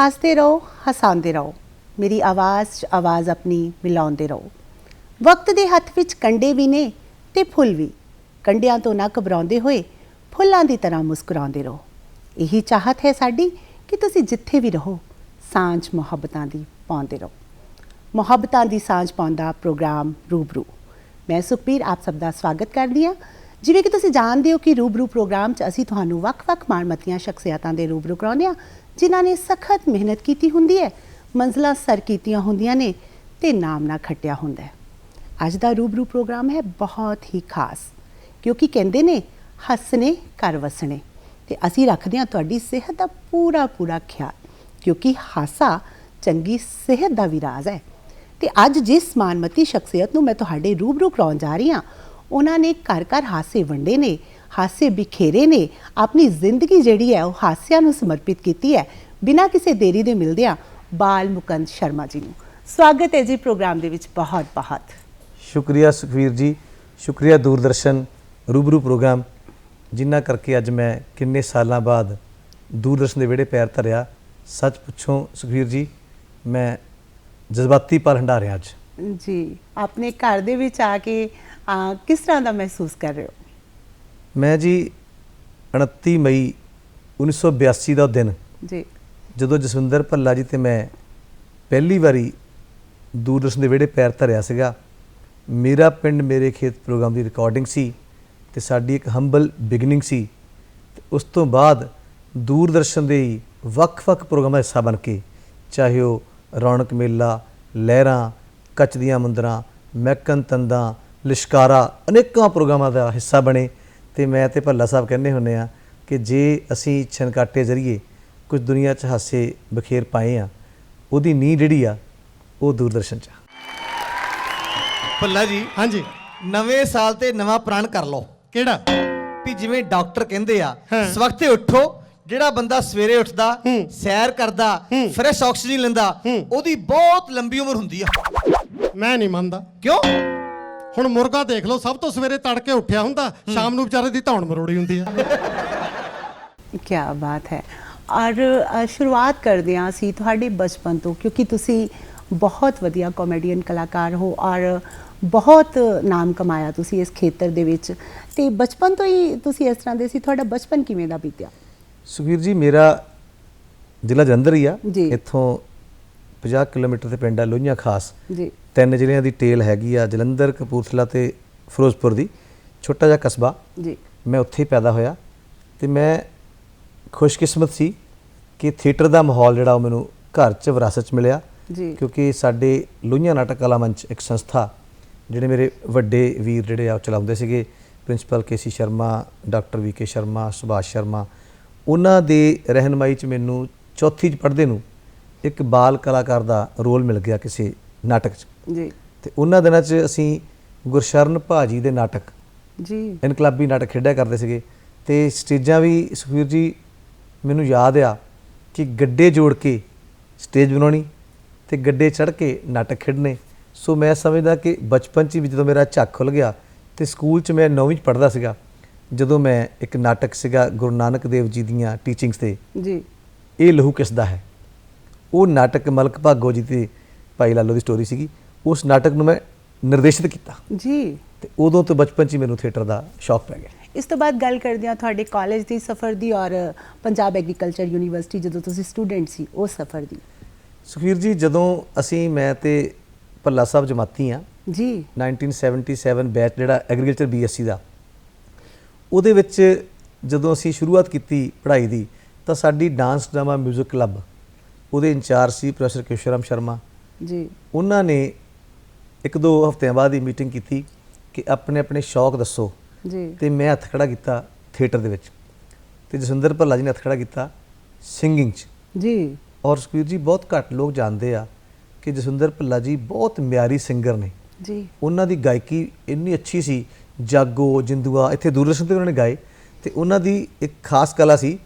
ਹੱਸਦੇ ਰਹੋ, ਹਸਾਉਂਦੇ ਰਹੋ। ਮੇਰੀ ਆਵਾਜ਼ 'ਚ ਆਵਾਜ਼ ਆਪਣੀ ਮਿਲਾਉਂਦੇ ਰਹੋ। ਵਕਤ ਦੇ ਹੱਥ ਵਿੱਚ ਕੰਡੇ ਵੀ ਨੇ ਤੇ ਫੁੱਲ ਵੀ। ਕੰਡਿਆਂ ਤੋਂ ਨਾ ਘਬਰਾਉਂਦੇ ਹੋਏ ਫੁੱਲਾਂ ਦੀ ਤਰ੍ਹਾਂ ਮੁਸਕਰਾਉਂਦੇ ਰਹੋ। ਇਹੀ ਚਾਹਤ ਹੈ ਸਾਡੀ ਕਿ ਤੁਸੀਂ ਜਿੱਥੇ ਵੀ ਰਹੋ, ਸਾਂਝ ਮੁਹੱਬਤਾਂ ਦੀ ਪਾਉਂਦੇ ਰਹੋ। ਮੁਹੱਬਤਾਂ ਦੀ ਸਾਂਝ ਪਾਉਂਦਾ ਪ੍ਰੋਗਰਾਮ ਰੂਬਰੂ। ਮੈਂ ਸੁਖਬੀਰ, ਆਪ ਸਭ ਦਾ ਸਵਾਗਤ ਕਰਦੀ ਹਾਂ। ਜਿਵੇਂ ਕਿ ਤੁਸੀਂ ਜਾਣਦੇ ਹੋ ਕਿ ਰੂਬਰੂ ਪ੍ਰੋਗਰਾਮ 'ਚ ਅਸੀਂ ਤੁਹਾਨੂੰ ਵੱਖ-ਵੱਖ ਮਾਣਮੱਤੀਆਂ ਸ਼ਖਸੀਅਤਾਂ ਦੇ ਰੂਬਰੂ ਕਰਾਉਂਦੇ ਹਾਂ। ਜਿਨ੍ਹਾਂ ਨੇ ਸਖਤ ਮਿਹਨਤ ਕੀਤੀ ਹੁੰਦੀ ਹੈ, ਮੰਜ਼ਲਾਂ ਸਰ ਕੀਤੀਆਂ ਹੁੰਦੀਆਂ ਨੇ ਤੇ ਨਾਮ ਨਾ ਖੱਟਿਆ ਹੁੰਦਾ ਹੈ। ਅੱਜ ਦਾ ਰੂਬਰੂ ਪ੍ਰੋਗਰਾਮ ਹੈ ਬਹੁਤ ਹੀ ਖਾਸ, ਕਿਉਂਕਿ ਕਹਿੰਦੇ ਨੇ, ਹੱਸਣੇ, ਘਰ ਵਸਣੇ। ਤੇ ਅਸੀਂ ਰੱਖਦੇ ਹਾਂ ਤੁਹਾਡੀ ਸਿਹਤ ਦਾ ਪੂਰਾ ਪੂਰਾ ਖਿਆਲ, ਕਿਉਂਕਿ ਹਾਸਾ ਚੰਗੀ ਸਿਹਤ ਦਾ ਵੀ ਰਾਜ਼ ਹੈ। ਤੇ ਅੱਜ ਜਿਸ ਮਾਨਮਤੀ ਸ਼ਖਸੀਅਤ ਨੂੰ ਮੈਂ ਤੁਹਾਡੇ ਰੂਬਰੂ ਕਰਾਉਣ ਜਾ ਰਹੀ ਹਾਂ, ਉਹਨਾਂ ਨੇ ਘਰ ਘਰ ਹਾਸੇ ਵੰਡੇ ਨੇ ਹਾਸੇ ਬਿਖੇਰੇ ਨੇ ਆਪਣੀ ਜ਼ਿੰਦਗੀ ਜਿਹੜੀ ਹੈ ਉਹ ਹਾਸਿਆਂ ਨੂੰ ਸਮਰਪਿਤ ਕੀਤੀ ਹੈ। ਬਿਨਾਂ ਕਿਸੇ ਦੇਰੀ ਦੇ ਮਿਲਦਿਆਂ ਬਾਲ ਮੁਕੰਦ ਸ਼ਰਮਾ ਜੀ ਨੂੰ। ਸਵਾਗਤ ਹੈ ਜੀ ਪ੍ਰੋਗਰਾਮ ਦੇ ਵਿੱਚ ਬਹੁਤ ਬਹੁਤ। ਸ਼ੁਕਰੀਆ ਸੁਖਵੀਰ ਜੀ ਸ਼ੁਕਰੀਆ ਦੂਰਦਰਸ਼ਨ ਰੂਬਰੂ ਪ੍ਰੋਗਰਾਮ ਜਿੰਨਾ ਕਰਕੇ ਅੱਜ ਮੈਂ ਕਿੰਨੇ ਸਾਲਾਂ ਬਾਅਦ ਦੂਰਦਰਸ਼ਨ ਦੇ ਵਿਹੜੇ ਪੈਰ ਧਰਿਆ। ਸੱਚ ਪੁੱਛੋ ਸੁਖਵੀਰ ਜੀ ਮੈਂ ਜਜ਼ਬਾਤੀ ਪਲ ਹੰਡਾ ਰਿਹਾ ਅੱਜ। ਜੀ ਆਪਣੇ ਘਰ ਦੇ ਵਿੱਚ ਆ ਕੇ ਕਿਸ ਤਰ੍ਹਾਂ ਦਾ ਮਹਿਸੂਸ ਕਰ ਰਹੇ ਹੋ? ਮੈਂ ਜੀ 29 ਮਈ 1982 ਦਾ ਦਿਨ ਜੀ। ਜਦੋਂ ਜਸਵਿੰਦਰ ਭੱਲਾ ਜੀ ਤੇ ਮੈਂ ਪਹਿਲੀ ਵਾਰੀ ਦੂਰਦਰਸ਼ਨ ਦੇ ਵਿਹੜੇ ਪੈਰ ਧਰਿਆ ਸੀਗਾ। ਮੇਰਾ ਪਿੰਡ ਮੇਰੇ ਖੇਤ ਪ੍ਰੋਗਰਾਮ ਦੀ ਰਿਕਾਰਡਿੰਗ ਸੀ ਤੇ ਸਾਡੀ ਇੱਕ ਹੰਬਲ ਬਿਗਨਿੰਗ ਸੀ। ਉਸ ਤੋਂ ਬਾਅਦ ਦੂਰਦਰਸ਼ਨ ਦੇ ਵੱਖ-ਵੱਖ ਪ੍ਰੋਗਰਾਮਾਂ ਦਾ ਹਿੱਸਾ ਬਣ ਕੇ ਚਾਹੇ ਉਹ ਰੌਣਕ ਮੇਲਾ ਲਹਿਰਾਂ ਕੱਚ ਦੀਆਂ ਮੁੰਦਰਾਂ ਮੈਕਨ ਤੰਦਾਂ ਲਿਸ਼ਕਾਰਾ ਅਨੇਕਾਂ ਪ੍ਰੋਗਰਾਮਾਂ ਦਾ ਹਿੱਸਾ ਬਣੇ। ਤੇ ਮੈਂ ਤੇ ਭੱਲਾ ਸਾਹਿਬ ਕਹਿੰਦੇ ਹੁੰਨੇ ਆ ਕਿ ਜੇ ਅਸੀਂ ਛਨਕਾਟੇ ਜ਼ਰੀਏ ਕੁਝ ਦੁਨੀਆ 'ਚ ਹਾਸੇ ਬਖੇਰ ਪਾਏ ਆ ਉਹਦੀ ਨੀਂਹ ਜਿਹੜੀ ਆ ਉਹ ਦੂਰਦਰਸ਼ਨ 'ਚ ਆ ਭੱਲਾ ਜੀ ਹਾਂਜੀ ਨਵੇਂ ਸਾਲ ਤੇ ਨਵਾਂ ਪ੍ਰਣ ਕਰ ਲਓ ਕਿਹੜਾ ਵੀ ਜਿਵੇਂ ਡਾਕਟਰ ਕਹਿੰਦੇ ਆ। ਸਵਖਤੇ ਉੱਠੋ ਜਿਹੜਾ ਬੰਦਾ ਸਵੇਰੇ ਉੱਠਦਾ। ਸੈਰ ਕਰਦਾ। ਫਰੈਸ਼ ਆਕਸੀਜਨ ਲੈਂਦਾ। ਉਹਦੀ ਬਹੁਤ ਲੰਬੀ ਉਮਰ ਹੁੰਦੀ ਆ ਮੈਂ ਨਹੀਂ ਮੰਨਦਾ ਕਿਉਂ ਹੁਣ ਮੁਰਗਾ ਦੇਖ ਲਓ ਸਭ ਤੋਂ ਸਵੇਰੇ ਤੜਕੇ ਉੱਠਿਆ ਹੁੰਦਾ ਸ਼ਾਮ ਨੂੰ ਵਿਚਾਰੇ ਦੀ ਧੌਣ ਮਰੋੜੀ ਹੁੰਦੀ ਆ। ਕੀ ਬਾਤ ਹੈ। ਔਰ ਅ, ਸ਼ੁਰੂਆਤ ਕਰਦੇ ਹਾਂ ਅਸੀਂ ਤੁਹਾਡੇ ਬਚਪਨ ਤੋਂ ਕਿਉਂਕਿ ਤੁਸੀਂ ਬਹੁਤ ਵਧੀਆ ਕਾਮੇਡੀਅਨ ਕਲਾਕਾਰ ਹੋ ਔਰ ਬਹੁਤ ਨਾਮ ਕਮਾਇਆ ਤੁਸੀਂ ਇਸ ਖੇਤਰ ਦੇ ਵਿੱਚ। ਤੇ ਬਚਪਨ ਤੋਂ ਹੀ ਤੁਸੀਂ ਇਸ ਤਰ੍ਹਾਂ ਦੇ ਸੀ ਤੁਹਾਡਾ ਬਚਪਨ ਕਿਵੇਂ ਦਾ ਬੀਤਿਆ? ਸੁਖਵੀਰ ਜੀ ਮੇਰਾ ਜ਼ਿਲ੍ਹਾ ਜਲੰਧਰ ਹੀ ਆ। ਜੀ। ਇੱਥੋਂ 50 ਕਿਲੋਮੀਟਰ ਤੇ ਪਿੰਡ ਆ ਲੋਹੀਆਂ ਖਾਸ। ਜੀ। ਤਿੰਨ ਜ਼ਿਲ੍ਹਿਆਂ ਦੀ ਟੇਲ ਹੈਗੀ ਆ ਜਲੰਧਰ ਕਪੂਰਥਲਾ ਤੇ ਫਿਰੋਜ਼ਪੁਰ ਦੀ। ਛੋਟਾ ਜਿਹਾ ਕਸਬਾ। ਜੀ। ਮੈਂ ਉੱਥੇ ਹੀ ਪੈਦਾ ਹੋਇਆ ਤੇ ਮੈਂ ਖੁਸ਼ਕਿਸਮਤ ਸੀ ਕਿ ਥੀਏਟਰ ਦਾ ਮਾਹੌਲ ਜਿਹੜਾ ਉਹ ਮੈਨੂੰ ਘਰ 'ਚ ਵਿਰਾਸਤ 'ਚ ਮਿਲਿਆ। ਜੀ। ਕਿਉਂਕਿ ਸਾਡੇ ਲੋਹੀਆਂ ਨਾਟਕ ਕਲਾ ਮੰਚ ਇੱਕ ਸੰਸਥਾ ਜਿਹੜੇ ਮੇਰੇ ਵੱਡੇ ਵੀਰ ਜਿਹੜੇ ਆ ਚਲਾਉਂਦੇ ਸੀਗੇ। Principal K C Sharma doctor V K Sharma Subhash Sharma. ਉਹਨਾਂ ਦੇ ਰਹਿਨਮਾਈ 'ਚ ਮੈਨੂੰ ਚੌਥੀ 'ਚ ਪੜ੍ਹਦੇ ਨੂੰ ਇੱਕ ਬਾਲ ਕਲਾਕਾਰ ਦਾ ਰੋਲ ਮਿਲ ਗਿਆ ਕਿਸੇ ਨਾਟਕ 'ਚ। ਜੀ। ਤੇ ਉਹਨਾਂ ਦਿਨਾਂ 'ਚ ਅਸੀਂ ਗੁਰਸ਼ਰਨ ਭਾਜੀ ਦੇ ਨਾਟਕ ਜੀ। ਇਨਕਲਾਬੀ ਨਾਟਕ ਖੇਡਿਆ ਕਰਦੇ ਸੀਗੇ। ਤੇ ਸਟੇਜਾਂ ਵੀ ਸੁਖਵੀਰ ਜੀ ਮੈਨੂੰ ਯਾਦ ਆ ਕਿ ਗੱਡੇ ਜੋੜ ਕੇ ਸਟੇਜ ਬਣਾਉਣੀ ਤੇ ਗੱਡੇ ਚੜ੍ਹ ਕੇ ਨਾਟਕ ਖੇਡਣੇ। ਸੋ ਮੈਂ ਸਮਝਦਾ ਕਿ ਬਚਪਨ 'ਚ ਜਦੋਂ ਮੇਰਾ ਝੱਕ ਖੁੱਲ ਗਿਆ ਤੇ ਸਕੂਲ 'ਚ ਮੈਂ 9ਵੀਂ 'ਚ ਪੜ੍ਹਦਾ ਸੀਗਾ ਜਦੋਂ ਮੈਂ ਇੱਕ ਨਾਟਕ ਸੀਗਾ ਗੁਰੂ ਨਾਨਕ ਦੇਵ ਜੀ ਦੀਆਂ ਟੀਚਿੰਗਸ ਤੇ। ਜੀ। ਇਹ ਲਹੂ ਕਿਸ ਦਾ ਹੈ? ਉਹ ਨਾਟਕ ਮਲਕ ਭਾਗੋ ਜੀ ਤੇ ਭਾਈ ਲਾਲੋ ਦੀ ਸਟੋਰੀ ਸੀਗੀ ਉਸ ਨਾਟਕ ਨੂੰ ਮੈਂ ਨਿਰਦੇਸ਼ਿਤ ਕੀਤਾ। ਜੀ। ਤੇ ਉਦੋਂ ਤੋਂ ਬਚਪਨ 'ਚ ਹੀ ਮੈਨੂੰ ਥੀਏਟਰ ਦਾ ਸ਼ੌਕ ਪੈ ਗਿਆ। ਇਸ ਤੋਂ ਬਾਅਦ ਗੱਲ ਕਰਦੇ ਹਾਂ ਤੁਹਾਡੇ ਕਾਲਜ ਦੀ ਸਫ਼ਰ ਦੀ ਔਰ ਪੰਜਾਬ ਐਗਰੀਕਲਚਰ ਯੂਨੀਵਰਸਿਟੀ ਜਦੋਂ ਤੁਸੀਂ ਸਟੂਡੈਂਟ ਸੀ ਉਸ ਸਫ਼ਰ ਦੀ। ਸੁਖਵੀਰ ਜੀ ਜਦੋਂ ਅਸੀਂ ਮੈਂ ਤੇ ਭੱਲਾ ਸਾਹਿਬ ਜਮਾਤੀ ਆ ਜੀ। 1977 ਬੈਚ ਜਿਹੜਾ ਐਗਰੀਕਲਚਰ ਬੀਐਸਸੀ ਦਾ ਉਹਦੇ ਵਿੱਚ ਜਦੋਂ ਅਸੀਂ ਸ਼ੁਰੂਆਤ ਕੀਤੀ ਪੜ੍ਹਾਈ ਦੀ ਤਾਂ ਸਾਡੀ ਡਾਂਸ ਡਰਾਮਾ 뮤직 ਕਲੱਬ ਉਹਦੇ ਇੰਚਾਰਜ ਸੀ ਪ੍ਰੋਫੈਸਰ ਕਿਸ਼ੋਰਮ ਸ਼ਰਮਾ ਜੀ। ਉਹਨਾਂ ਨੇ ਇੱਕ ਦੋ ਹਫ਼ਤਿਆਂ ਬਾਅਦ ਹੀ ਮੀਟਿੰਗ ਕੀਤੀ ਕਿ ਆਪਣੇ ਆਪਣੇ ਸ਼ੌਕ ਦੱਸੋ। ਜੀ। ਤੇ ਮੈਂ ਹੱਥ ਖੜਾ ਕੀਤਾ ਥੀਏਟਰ ਦੇ ਵਿੱਚ। ਤੇ ਜਸਵਿੰਦਰ ਭੱਲਾ ਜੀ ਨੇ ਹੱਥ ਖੜਾ ਕੀਤਾ ਸਿੰਗਿੰਗ 'ਚ। ਜੀ। ਔਰ ਸੁਖਬੀਰ ਜੀ ਬਹੁਤ ਘੱਟ ਲੋਕ ਜਾਣਦੇ ਆ ਕਿ ਜਸਵਿੰਦਰ ਭੱਲਾ ਜੀ ਬਹੁਤ ਮਿਆਰੀ ਸਿੰਗਰ ਨੇ। ਜੀ। ਉਹਨਾਂ ਦੀ ਗਾਇਕੀ ਇੰਨੀ ਅੱਛੀ ਸੀ ਜਾਗੋ ਜਿੰਦੂਆ ਇੱਥੇ ਦੂਰਦਰਸ਼ਨ ਤੇ ਉਹਨਾਂ ਨੇ ਗਾਏ। ਤੇ ਉਹਨਾਂ ਦੀ ਇੱਕ ਖਾਸ ਕਲਾ ਸੀ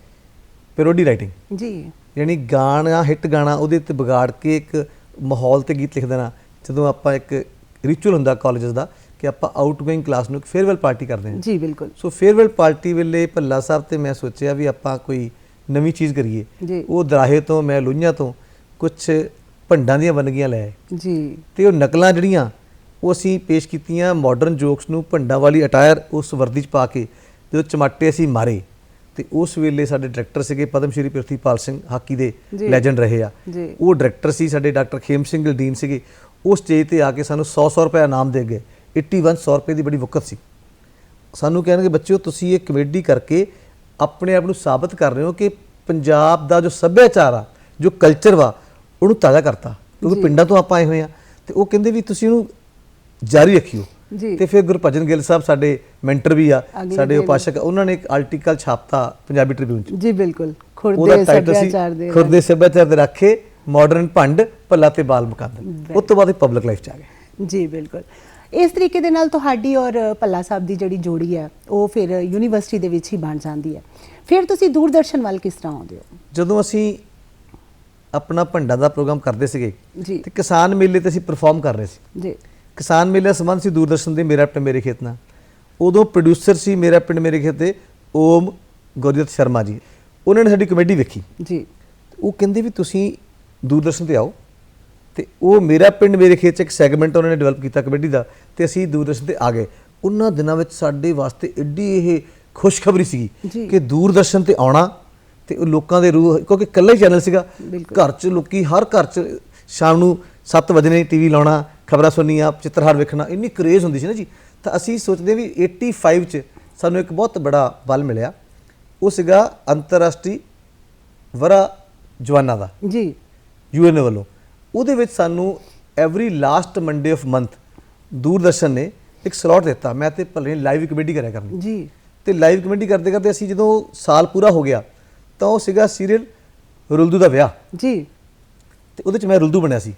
ਪੈਰੋਡੀ ਰਾਈਟਿੰਗ। ਜੀ। ਯਾਨੀ ਗਾਣਾ ਹਿੱਟ ਗਾਣਾ ਉਹਦੇ ਤੇ ਵਿਗਾੜ ਕੇ ਇੱਕ ਮਾਹੌਲ ਤੇ ਗੀਤ ਲਿਖ ਦੇਣਾ ਜਦੋਂ ਆਪਾਂ ਇੱਕ ਰਿਚੁਅਲ ਹੁੰਦਾ ਕਾਲਜਸ ਦਾ ਕਿ ਆਪਾਂ ਆਊਟਗੋਇੰਗ ਕਲਾਸ ਨੂੰ ਇੱਕ ਫੇਅਰਵੈਲ ਪਾਰਟੀ ਕਰਦੇ ਹਾਂ। ਜੀ ਬਿਲਕੁਲ। ਸੋ ਫੇਅਰਵੈਲ ਪਾਰਟੀ ਵੇਲੇ ਭੱਲਾ ਸਾਹਿਬ ਤੇ ਮੈਂ ਸੋਚਿਆ ਵੀ ਆਪਾਂ ਕੋਈ ਨਵੀਂ ਚੀਜ਼ ਕਰੀਏ। ਉਹ ਦਰਾਹੇ ਤੋਂ ਮੈਂ ਲੁਈਆਂ ਤੋਂ ਕੁਝ ਭੰਡਾਂ ਦੀਆਂ ਵੰਨਗੀਆਂ ਲੈ ਜੀ। ਤੇ ਉਹ ਨਕਲਾਂ ਜਿਹੜੀਆਂ ਉਹ ਅਸੀਂ ਪੇਸ਼ ਕੀਤੀਆਂ ਮਾਡਰਨ ਜੋਕਸ ਨੂੰ ਭੰਡਾਂ ਵਾਲੀ ਅਟਾਇਰ ਉਸ ਵਰਦੀ 'ਚ ਪਾ ਕੇ ਜਦੋਂ ਚਮਾਟੇ ਅਸੀਂ ਮਾਰੇ ਤੇ ਉਸ ਵੇਲੇ ਸਾਡੇ ਡਾਇਰੈਕਟਰ ਸੀਗੇ ਪਦਮ ਸ਼੍ਰੀ ਪ੍ਰਿਥੀਪਾਲ ਸਿੰਘ ਹਾਕੀ ਦੇ। ਲੈਜੈਂਡ ਰਹੇ ਆ। ਉਹ ਡਾਇਰੈਕਟਰ ਸੀ ਸਾਡੇ ਡਾਕਟਰ ਖੇਮ ਸਿੰਘ ਗਲਦੀਨ ਸੀਗੇ। ਉਹ ਸਟੇਜ ਤੇ ਆ ਕੇ ਸਾਨੂੰ 100-100 ਰੁਪਏ ਇਨਾਮ ਦੇ ਗਏ। 81 ਰੁਪਏ ਦੀ ਬੜੀ ਵਕਤ ਸੀ। ਸਾਨੂੰ ਕਹਿਣਗੇ ਬੱਚਿਓ ਤੁਸੀਂ ਇਹ ਕਮੇਡੀ ਕਰਕੇ ਆਪਣੇ ਆਪ ਨੂੰ ਸਾਬਤ ਕਰ ਰਹੇ ਹੋ ਕਿ ਪੰਜਾਬ ਦਾ ਜੋ ਸੱਭਿਆਚਾਰ ਆ ਜੋ ਕਲਚਰ ਵਾ ਉਹਨੂੰ ਤਾਜ਼ਾ ਕਰਤਾ। ਕਿਉਂਕਿ ਪਿੰਡਾਂ ਤੋਂ ਆਪਾਂ ਆਏ ਹੋਏ ਆ। ਤੇ ਉਹ ਕਹਿੰਦੇ ਵੀ ਤੁਸੀਂ ਉਹਨੂੰ ਜਾਰੀ ਰੱਖਿਓ। ਤੇ ਫਿਰ ਗੁਰਭਜਨ ਗਿੱਲ ਸਾਹਿਬ ਸਾਡੇ ਮੈਂਟਰ ਵੀ ਆ ਸਾਡੇ। ਉਪਾਸ਼ਕ ਉਹਨਾਂ ਨੇ ਇੱਕ ਆਰਟੀਕਲ ਛਾਪਤਾ ਪੰਜਾਬੀ ਟ੍ਰਿਬਿਊਨ ਚ। ਜੀ ਬਿਲਕੁਲ। ਖੁਰਦੇ ਸੱਭਿਆਚਾਰ ਦੇ ਖੁਰਦੇ ਸੱਭਿਆਚਾਰ ਦੇ ਰਾਖੇ ਮਾਡਰਨ ਭੰਡ ਭੱਲਾ ਤੇ ਬਾਲ ਮੁਕੰਦਨ। ਉਸ ਤੋਂ ਬਾਅਦ ਇਹ ਪਬਲਿਕ ਲਾਈਫ ਚ ਆ ਗਏ। ਜੀ ਬਿਲਕੁਲ। ਇਸ ਤਰੀਕੇ ਦੇ ਨਾਲ ਤੁਹਾਡੀ ਔਰ ਪੱਲਾ ਸਾਹਿਬ ਦੀ ਜਿਹੜੀ ਜੋੜੀ ਹੈ ਉਹ ਫਿਰ ਯੂਨੀਵਰਸਿਟੀ ਦੇ ਵਿੱਚ ਹੀ ਬਣ ਜਾਂਦੀ ਹੈ। ਫਿਰ ਤੁਸੀਂ ਦੂਰਦਰਸ਼ਨ ਵੱਲ ਕਿਸ ਤਰ੍ਹਾਂ ਆਉਂਦੇ ਹੋ? ਜਦੋਂ ਅਸੀਂ ਆਪਣਾ ਭੰਡਾਂ ਦਾ ਪ੍ਰੋਗਰਾਮ ਕਰਦੇ ਸੀਗੇ ਜੀ। ਤੇ ਕਿਸਾਨ ਮੇਲੇ ਤੇ ਅਸੀਂ ਪਰਫਾਰਮ ਕਰ ਰਹੇ ਸੀ। ਜੀ। ਕਿਸਾਨ ਮੇਲੇ ਸੰਬੰਧ ਸੀ ਦੂਰਦਰਸ਼ਨ ਦੇ ਮੇਰਾ ਪਿੰਡ ਮੇਰੇ ਖੇਤ ਨਾਲ। ਉਦੋਂ ਪ੍ਰੋਡਿਊਸਰ ਸੀ ਮੇਰਾ ਪਿੰਡ ਮੇਰੇ ਖੇਤ ਦੇ ਓਮ ਗੁਰਜੀਤ ਸ਼ਰਮਾ ਜੀ। ਉਹਨਾਂ ਨੇ ਸਾਡੀ ਕਮੇਡੀ ਵੇਖੀ। ਜੀ। ਉਹ ਕਹਿੰਦੇ ਵੀ ਤੁਸੀਂ ਦੂਰਦਰਸ਼ਨ ਤੇ ਆਓ। ਤੇ ਉਹ ਮੇਰਾ ਪਿੰਡ ਮੇਰੇ ਖੇਤ ਚ ਇੱਕ ਸੈਗਮੈਂਟ ਉਹਨਾਂ ਨੇ ਡਿਵੈਲਪ ਕੀਤਾ ਕਮੇਡੀ ਦਾ ਤੇ ਅਸੀਂ ਦੂਰਦਰਸ਼ਨ ਤੇ ਆ ਗਏ। ਉਹਨਾਂ ਦਿਨਾਂ ਵਿੱਚ ਸਾਡੇ ਵਾਸਤੇ ਐਡੀ ਇਹ ਖੁਸ਼ਖਬਰੀ। ਸੀਗੀ ਕਿ ਦੂਰਦਰਸ਼ਨ ਤੇ ਆਉਣਾ ਤੇ ਉਹ ਲੋਕਾਂ ਦੇ ਰੂਹ ਕਿਉਂਕਿ ਇਕੱਲਾ ਹੀ ਚੈਨਲ ਸੀਗਾ। ਘਰ 'ਚ ਲੋਕੀ ਹਰ ਘਰ 'ਚ ਸ਼ਾਮ ਨੂੰ 7 ਵਜੇ ਟੀਵੀ ਲਾਉਣਾ ਖਬਰਾਂ ਸੁਣਨੀਆਂ ਚਿੱਤਰਹਾਰ ਵੇਖਣਾ ਇੰਨੀ ਕਰੇਜ਼ ਹੁੰਦੀ ਸੀ ਨਾ ਜੀ ਤਾਂ ਅਸੀਂ ਸੋਚਦੇ ਵੀ 85 'ਚ ਸਾਨੂੰ ਇੱਕ ਬਹੁਤ ਬੜਾ ਬਲ ਮਿਲਿਆ। ਉਹ ਸੀਗਾ ਅੰਤਰਰਾਸ਼ਟਰੀ ਵਰਾ ਜਵਾਨਾਂ ਦਾ। ਜੀ। ਯੂਐਨ ਵੱਲੋਂ। ਉਹਦੇ ਵਿੱਚ ਸਾਨੂੰ every last Monday of month Doordarshan ਨੇ ਇੱਕ ਸਲੋਟ ਦਿੱਤਾ। ਮੈਂ ਤੇ ਭਲੇ ਲਾਈਵ ਕਮੇਡੀ ਕਰਿਆ ਕਰਨੀ। ਜੀ। ਤੇ ਲਾਈਵ ਕਮੇਡੀ ਕਰਦੇ ਕਰਦੇ ਅਸੀਂ ਜਦੋਂ ਸਾਲ ਪੂਰਾ ਹੋ ਗਿਆ ਤਾਂ ਉਹ ਸੀਗਾ ਸੀਰੀਅਲ ਰੁਲਦੂ ਦਾ ਵਿਆਹ। ਜੀ। ਤੇ ਉਹਦੇ ਚ ਮੈਂ ਰੁਲਦੂ ਬਣਿਆ ਸੀ।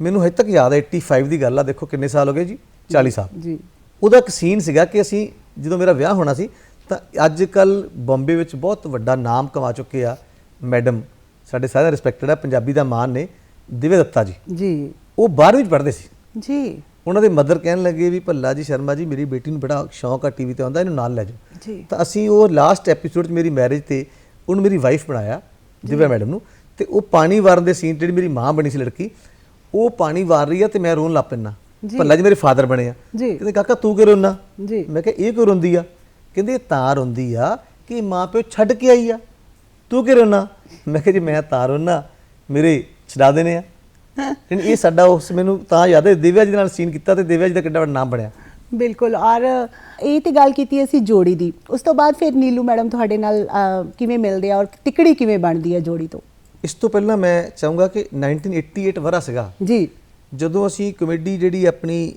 ਮੈਨੂੰ ਹਜੇ ਤੱਕ ਯਾਦ ਹੈ 85 ਦੀ ਗੱਲ ਆ ਦੇਖੋ ਕਿੰਨੇ ਸਾਲ ਹੋ ਗਏ ਜੀ? 40 ਸਾਲ। ਜੀ। ਉਹਦਾ ਇੱਕ ਸੀਨ ਸੀਗਾ ਕਿ ਅਸੀਂ ਜਦੋਂ ਮੇਰਾ ਵਿਆਹ ਹੋਣਾ ਸੀ ਤਾਂ ਅੱਜ ਕੱਲ ਬੰਬੇ ਵਿੱਚ ਬਹੁਤ ਵੱਡਾ ਨਾਮ ਕਮਾ ਚੁੱਕੇ ਆ ਮੈਡਮ। ਸਾਡੇ ਸਾਰੇ ਰਿਸਪੈਕਟਡ ਆ ਪੰਜਾਬੀ ਦਾ ਮਾਨ ਨੇ ਦਿਵੇ ਦੱਤਾ ਜੀ। ਜੀ। ਉਹ 12ਵੀਂ ਵਿੱਚ ਪੜ੍ਹਦੇ ਸੀ। ਜੀ। ਉਹਨਾਂ ਦੇ ਮਦਰ ਕਹਿਣ ਲੱਗੇ ਵੀ ਭੱਲਾ ਜੀ ਸ਼ਰਮਾ ਜੀ ਮੇਰੀ ਬੇਟੀ ਨੂੰ ਬੜਾ ਸ਼ੌਂਕ ਆ ਟੀਵੀ ਤੇ ਆਉਂਦਾ ਇਹਨੂੰ ਨਾਲ ਲੈ ਜਾਓ। ਜੀ। ਤਾਂ ਅਸੀਂ ਉਹ ਲਾਸਟ ਐਪੀਸੋਡ 'ਚ ਮੇਰੀ ਮੈਰਿਜ ਤੇ ਉਹਨੂੰ ਮੇਰੀ ਵਾਈਫ ਬਣਾਇਆ ਦਿਵਿਆ ਮੈਡਮ ਨੂੰ। ਤੇ ਉਹ ਪਾਣੀ ਵਾਰਨ ਦੇ ਸੀਨ ਜਿਹੜੀ ਮੇਰੀ ਮਾਂ ਬਣੀ ਸੀ ਲੜਕੀ ਉਹ ਪਾਣੀ ਵਾਰ ਰਹੀ ਆ ਤੇ ਮੈਂ ਰੋਣ ਲੱਗ ਪੈਣਾ। ਭੱਲਾ ਜੀ ਮੇਰੇ ਫਾਦਰ ਬਣੇ ਆ। ਜੀ। ਕਹਿੰਦੇ ਕਾਕਾ ਤੂੰ ਕਿਉਂ ਰੋਣਾ ਜੀ। ਮੈਂ ਕਿਹਾ ਇਹ ਕਿਉਂ ਰੋਂਦੀ ਆ? ਕਹਿੰਦੇ ਤਾਂ ਰੋਂਦੀ ਆ ਕਿ ਮਾਂ ਪਿਓ ਛੱਡ ਕੇ ਆਈ ਆ। ਤੂੰ ਕਿਉਂ ਰੋਣਾ ਮੈਂ ਕਿਹਾ ਜੀ ਮੈਂ ਤਾਂ ਰੋਣਾ ਮੇਰੇ ਛਡਾ ਦੇਣੇ ਆ। ਲੇਕਿਨ ਇਹ ਸਾਡਾ ਉਸ ਮੈਨੂੰ ਤਾਂ ਯਾਦ ਹੈ ਦਿਵਿਆ ਜੀ ਦੇ ਨਾਲ ਸੀਨ ਕੀਤਾ ਤੇ ਦਿਵਿਆ ਜੀ ਦਾ ਕਿੰਨਾ ਵੱਡਾ ਨਾਮ ਬਣਿਆ। ਬਿਲਕੁਲ ਔਰ ਇਹ ਤੇ ਗੱਲ ਕੀਤੀ ਅਸੀਂ ਜੋੜੀ ਦੀ। ਉਸ ਤੋਂ ਬਾਅਦ ਫਿਰ ਨੀਲੂ ਮੈਡਮ ਤੁਹਾਡੇ ਨਾਲ ਕਿਵੇਂ ਮਿਲਦੇ ਆ ਔਰ ਤਿਕੜੀ ਕਿਵੇਂ ਬਣਦੀ ਹੈ ਜੋੜੀ ਤੋਂ? ਇਸ ਤੋਂ ਪਹਿਲਾਂ ਮੈਂ ਚਾਹੂੰਗਾ ਕਿ 1988 ਵਰਾ ਸੀਗਾ। ਜੀ। ਜਦੋਂ ਅਸੀਂ ਕਮੇਡੀ ਜਿਹੜੀ ਆਪਣੀ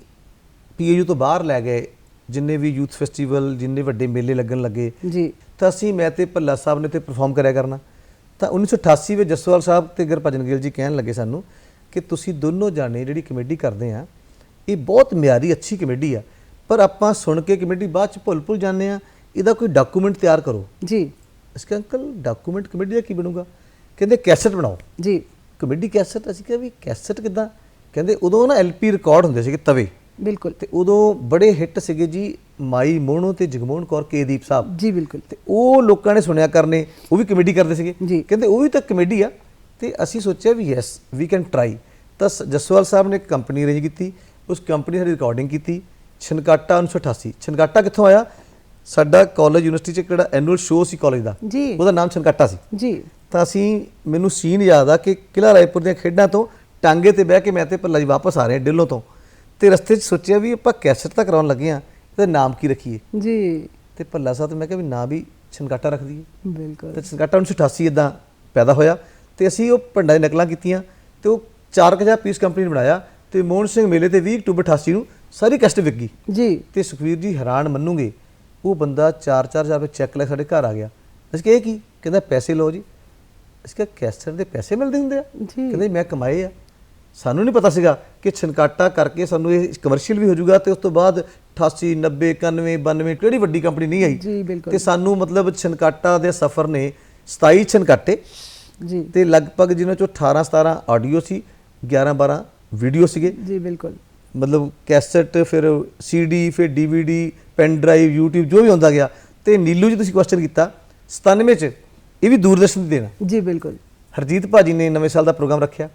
ਪੀਏਯੂ ਤੋਂ ਬਾਹਰ ਲੈ ਗਏ ਜਿੰਨੇ ਵੀ ਯੂਥ ਫੈਸਟੀਵਲ ਜਿੰਨੇ ਵੱਡੇ ਮੇਲੇ ਲੱਗਣ ਲੱਗੇ ਜੀ। ਤਾਂ ਅਸੀਂ ਮੈਂ ਤੇ ਭੱਲਾ ਸਾਹਿਬ ਨੇ ਤੇ ਪਰਫਾਰਮ ਕਰਿਆ ਕਰਨਾ। ਤਾਂ 1988 ਵਿੱਚ ਜਸਵਾਲ ਸਾਹਿਬ ਤੇ ਗੁਰਭਜਨ ਗਿੱਲ ਜੀ ਕਹਿਣ ਲੱਗੇ ਸਾਨੂੰ ਕਿ ਤੁਸੀਂ ਦੋਨੋਂ ਜਾਣੇ ਜਿਹੜੀ ਕਮੇਡੀ ਕਰਦੇ ਆ ਇਹ ਬਹੁਤ ਮਿਆਰੀ ਅੱਛੀ ਕਮੇਡੀ ਆ। ਪਰ ਆਪਾਂ ਸੁਣ ਕੇ ਕਮੇਡੀ ਬਾਅਦ ਚ ਭੁੱਲ ਭੁੱਲ ਜਾਂਦੇ ਆ ਇਹਦਾ ਕੋਈ ਡਾਕੂਮੈਂਟ ਤਿਆਰ ਕਰੋ। ਜੀ। ਕਿਹਾ ਅੰਕਲ ਡਾਕੂਮੈਂਟ ਕਮੇਡੀ ਦਾ ਕੀ ਬਣੂਗਾ? ਕਹਿੰਦੇ ਕੈਸਟ ਬਣਾਓ। ਜੀ। ਕਮੇਡੀ ਕੈਸਟ ਅਸੀਂ ਕਿਹਾ ਵੀ ਕੈਸਟ ਕਿਦਾਂ? ਕਹਿੰਦੇ ਉਦੋਂ ਨਾ ਐਲਪੀ ਰਿਕਾਰਡ ਹੁੰਦੇ ਸੀਗੇ ਤਵੇ। ਬਿਲਕੁਲ। ਤੇ ਉਦੋਂ ਬੜੇ ਹਿੱਟ ਸੀਗੇ ਜੀ ਮਾਈ ਮੋਹਣੋ ਤੇ ਜਗਮੋਹਨ ਕੌਰ ਕੇਦੀਪ ਸਾਹਿਬ। ਜੀ ਬਿਲਕੁਲ। ਤੇ ਉਹ ਲੋਕਾਂ ਨੇ ਸੁਣਿਆ ਕਰਨੇ ਉਹ ਵੀ ਕਮੇਡੀ ਕਰਦੇ ਸੀਗੇ। ਕਹਿੰਦੇ ਉਹ ਵੀ ਤਾਂ ਕਮੇਡੀ ਆ। ਤੇ ਅਸੀਂ ਸੋਚਿਆ ਵੀ ਯੈਸ ਵੀ ਕੈਨ ਟਰਾਈ ਤਾਂ ਜਸਵਾਲ ਸਾਹਿਬ ਨੇ ਇੱਕ ਕੰਪਨੀ ਅਰੇਂਜ ਕੀਤੀ ਉਸ ਕੰਪਨੀ ਸਾਡੀ ਰਿਕਾਰਡਿੰਗ ਕੀਤੀ ਛਨਕਾਟਾ 1988 ਛਨਕਾਟਾ ਕਿੱਥੋਂ ਆਇਆ? ਸਾਡਾ ਕਾਲਜ ਯੂਨੀਵਰਸਿਟੀ ਚ ਕਿਹੜਾ ਐਨੂਅਲ ਸ਼ੋਅ ਸੀ ਕਾਲਜ ਦਾ। ਜੀ। ਉਹਦਾ ਨਾਮ ਛਨਕਾਟਾ ਸੀ। ਜੀ। ਤਾਂ ਅਸੀਂ ਮੈਨੂੰ ਸੀਨ ਯਾਦ ਆ ਕਿ ਕਿਲਾ ਰਾਏਪੁਰ ਦੀਆਂ ਖੇਡਾਂ ਤੋਂ ਟਾਂਗੇ ਤੇ ਬਹਿ ਕੇ ਮੈਂ ਤੇ ਭੱਲਾ ਜੀ ਵਾਪਸ ਆ ਰਹੇ ਦਿੱਲੋਂ ਤੋਂ। ਤੇ ਰਸਤੇ 'ਚ ਸੋਚਿਆ ਵੀ ਆਪਾਂ ਕੈਸਟ ਤਾਂ ਕਰਾਉਣ ਲੱਗੇ ਆ ਇਹਦਾ ਨਾਮ ਕੀ ਰੱਖੀਏ? ਜੀ। ਤੇ ਭੱਲਾ ਸਾਹਿਬ ਤੇ ਮੈਂ ਕਿਹਾ ਵੀ ਨਾਂ ਵੀ ਛਨਕਾਟਾ ਰੱਖ ਦਈਏ। ਬਿਲਕੁਲ। ਤੇ ਛਨਕਾਟਾ 1988 ਇਦਾਂ ਪੈਦਾ ਹੋਇਆ ਤੇ ਅਸੀਂ ਉਹ ਭੰਡਾਂ ਦੀ ਨਕਲਾਂ ਕੀਤੀਆਂ ਤੇ ਉਹ 4000 ਪੀਸ ਕੰਪਨੀ ਨੇ ਬਣਾਇਆ ਤੇ ਮੋਹਨ ਸਿੰਘ ਮੇਲੇ ਤੇ 20 ਅਕਤੂਬਰ 88 ਨੂੰ ਸਾਰੀ ਕੈਸਟ ਵਿਕ ਗਈ। ਜੀ। ਤੇ ਸੁਖਵੀਰ ਜੀ ਹੈਰਾਨ ਮੰਨੂਗੇ ਉਹ ਬੰਦਾ 4-4000 ਰੁਪਏ ਚੈੱਕ ਲੈ ਸਾਡੇ ਘਰ ਆ ਗਿਆ। ਅਸੀਂ ਕਿਹਾ ਇਹ ਕੀ? ਕਹਿੰਦਾ ਪੈਸੇ ਲਓ ਜੀ। ਅਸੀਂ ਕਿਹਾ ਕੈਸਟਰ ਦੇ ਪੈਸੇ ਮਿਲਦੇ ਹੁੰਦੇ ਆ। ਕਹਿੰਦੇ ਮੈਂ ਕਮਾਏ ਆ। ਸਾਨੂੰ ਨਹੀਂ ਪਤਾ ਸੀਗਾ ਕਿ ਛਨਕਾਟਾ ਕਰਕੇ ਸਾਨੂੰ ਇਹ ਕਮਰਸ਼ੀਅਲ ਵੀ ਹੋ ਜਾਊਗਾ ਤੇ ਉਸ ਤੋਂ ਬਾਅਦ 88 90 91 92 ਕਿਹੜੀ ਵੱਡੀ ਕੰਪਨੀ ਨਹੀਂ ਆਈ। ਜੀ, ਬਿਲਕੁਲ। ਤੇ ਸਾਨੂੰ ਮਤਲਬ ਛਨਕਾਟਾ ਦੇ ਸਫ਼ਰ ਨੇ 27 ਛਨਕਾਟੇ ਜੀ। ਤੇ ਲਗਭਗ ਜਿਨ੍ਹਾਂ ਚੋਂ 18 17 ਆਡੀਓ ਸੀ 11 12 ਵੀਡੀਓ ਸੀਗੇ। ਜੀ ਬਿਲਕੁਲ। ਮਤਲਬ ਕੈਸਟ ਫਿਰ ਸੀਡੀ ਫਿਰ ਡੀਵੀਡੀ ਪੈਨ ਡਰਾਈਵ YouTube ਜੋ ਵੀ ਹੁੰਦਾ ਗਿਆ। ਤੇ ਨੀਲੂ ਜੀ ਤੁਸੀਂ ਕੁਐਸਚਨ ਕੀਤਾ 97 ਚ ਇਹ ਵੀ ਦੂਰਦਰਸ਼ਨ ਦੀ ਦੇਣਾ ਜੀ ਬਿਲਕੁਲ। ਹਰਜੀਤ ਭਾਜੀ ਨੇ ਨਵੇਂ ਸਾਲ ਦਾ ਪ੍ਰੋਗਰਾਮ ਰੱਖਿਆ।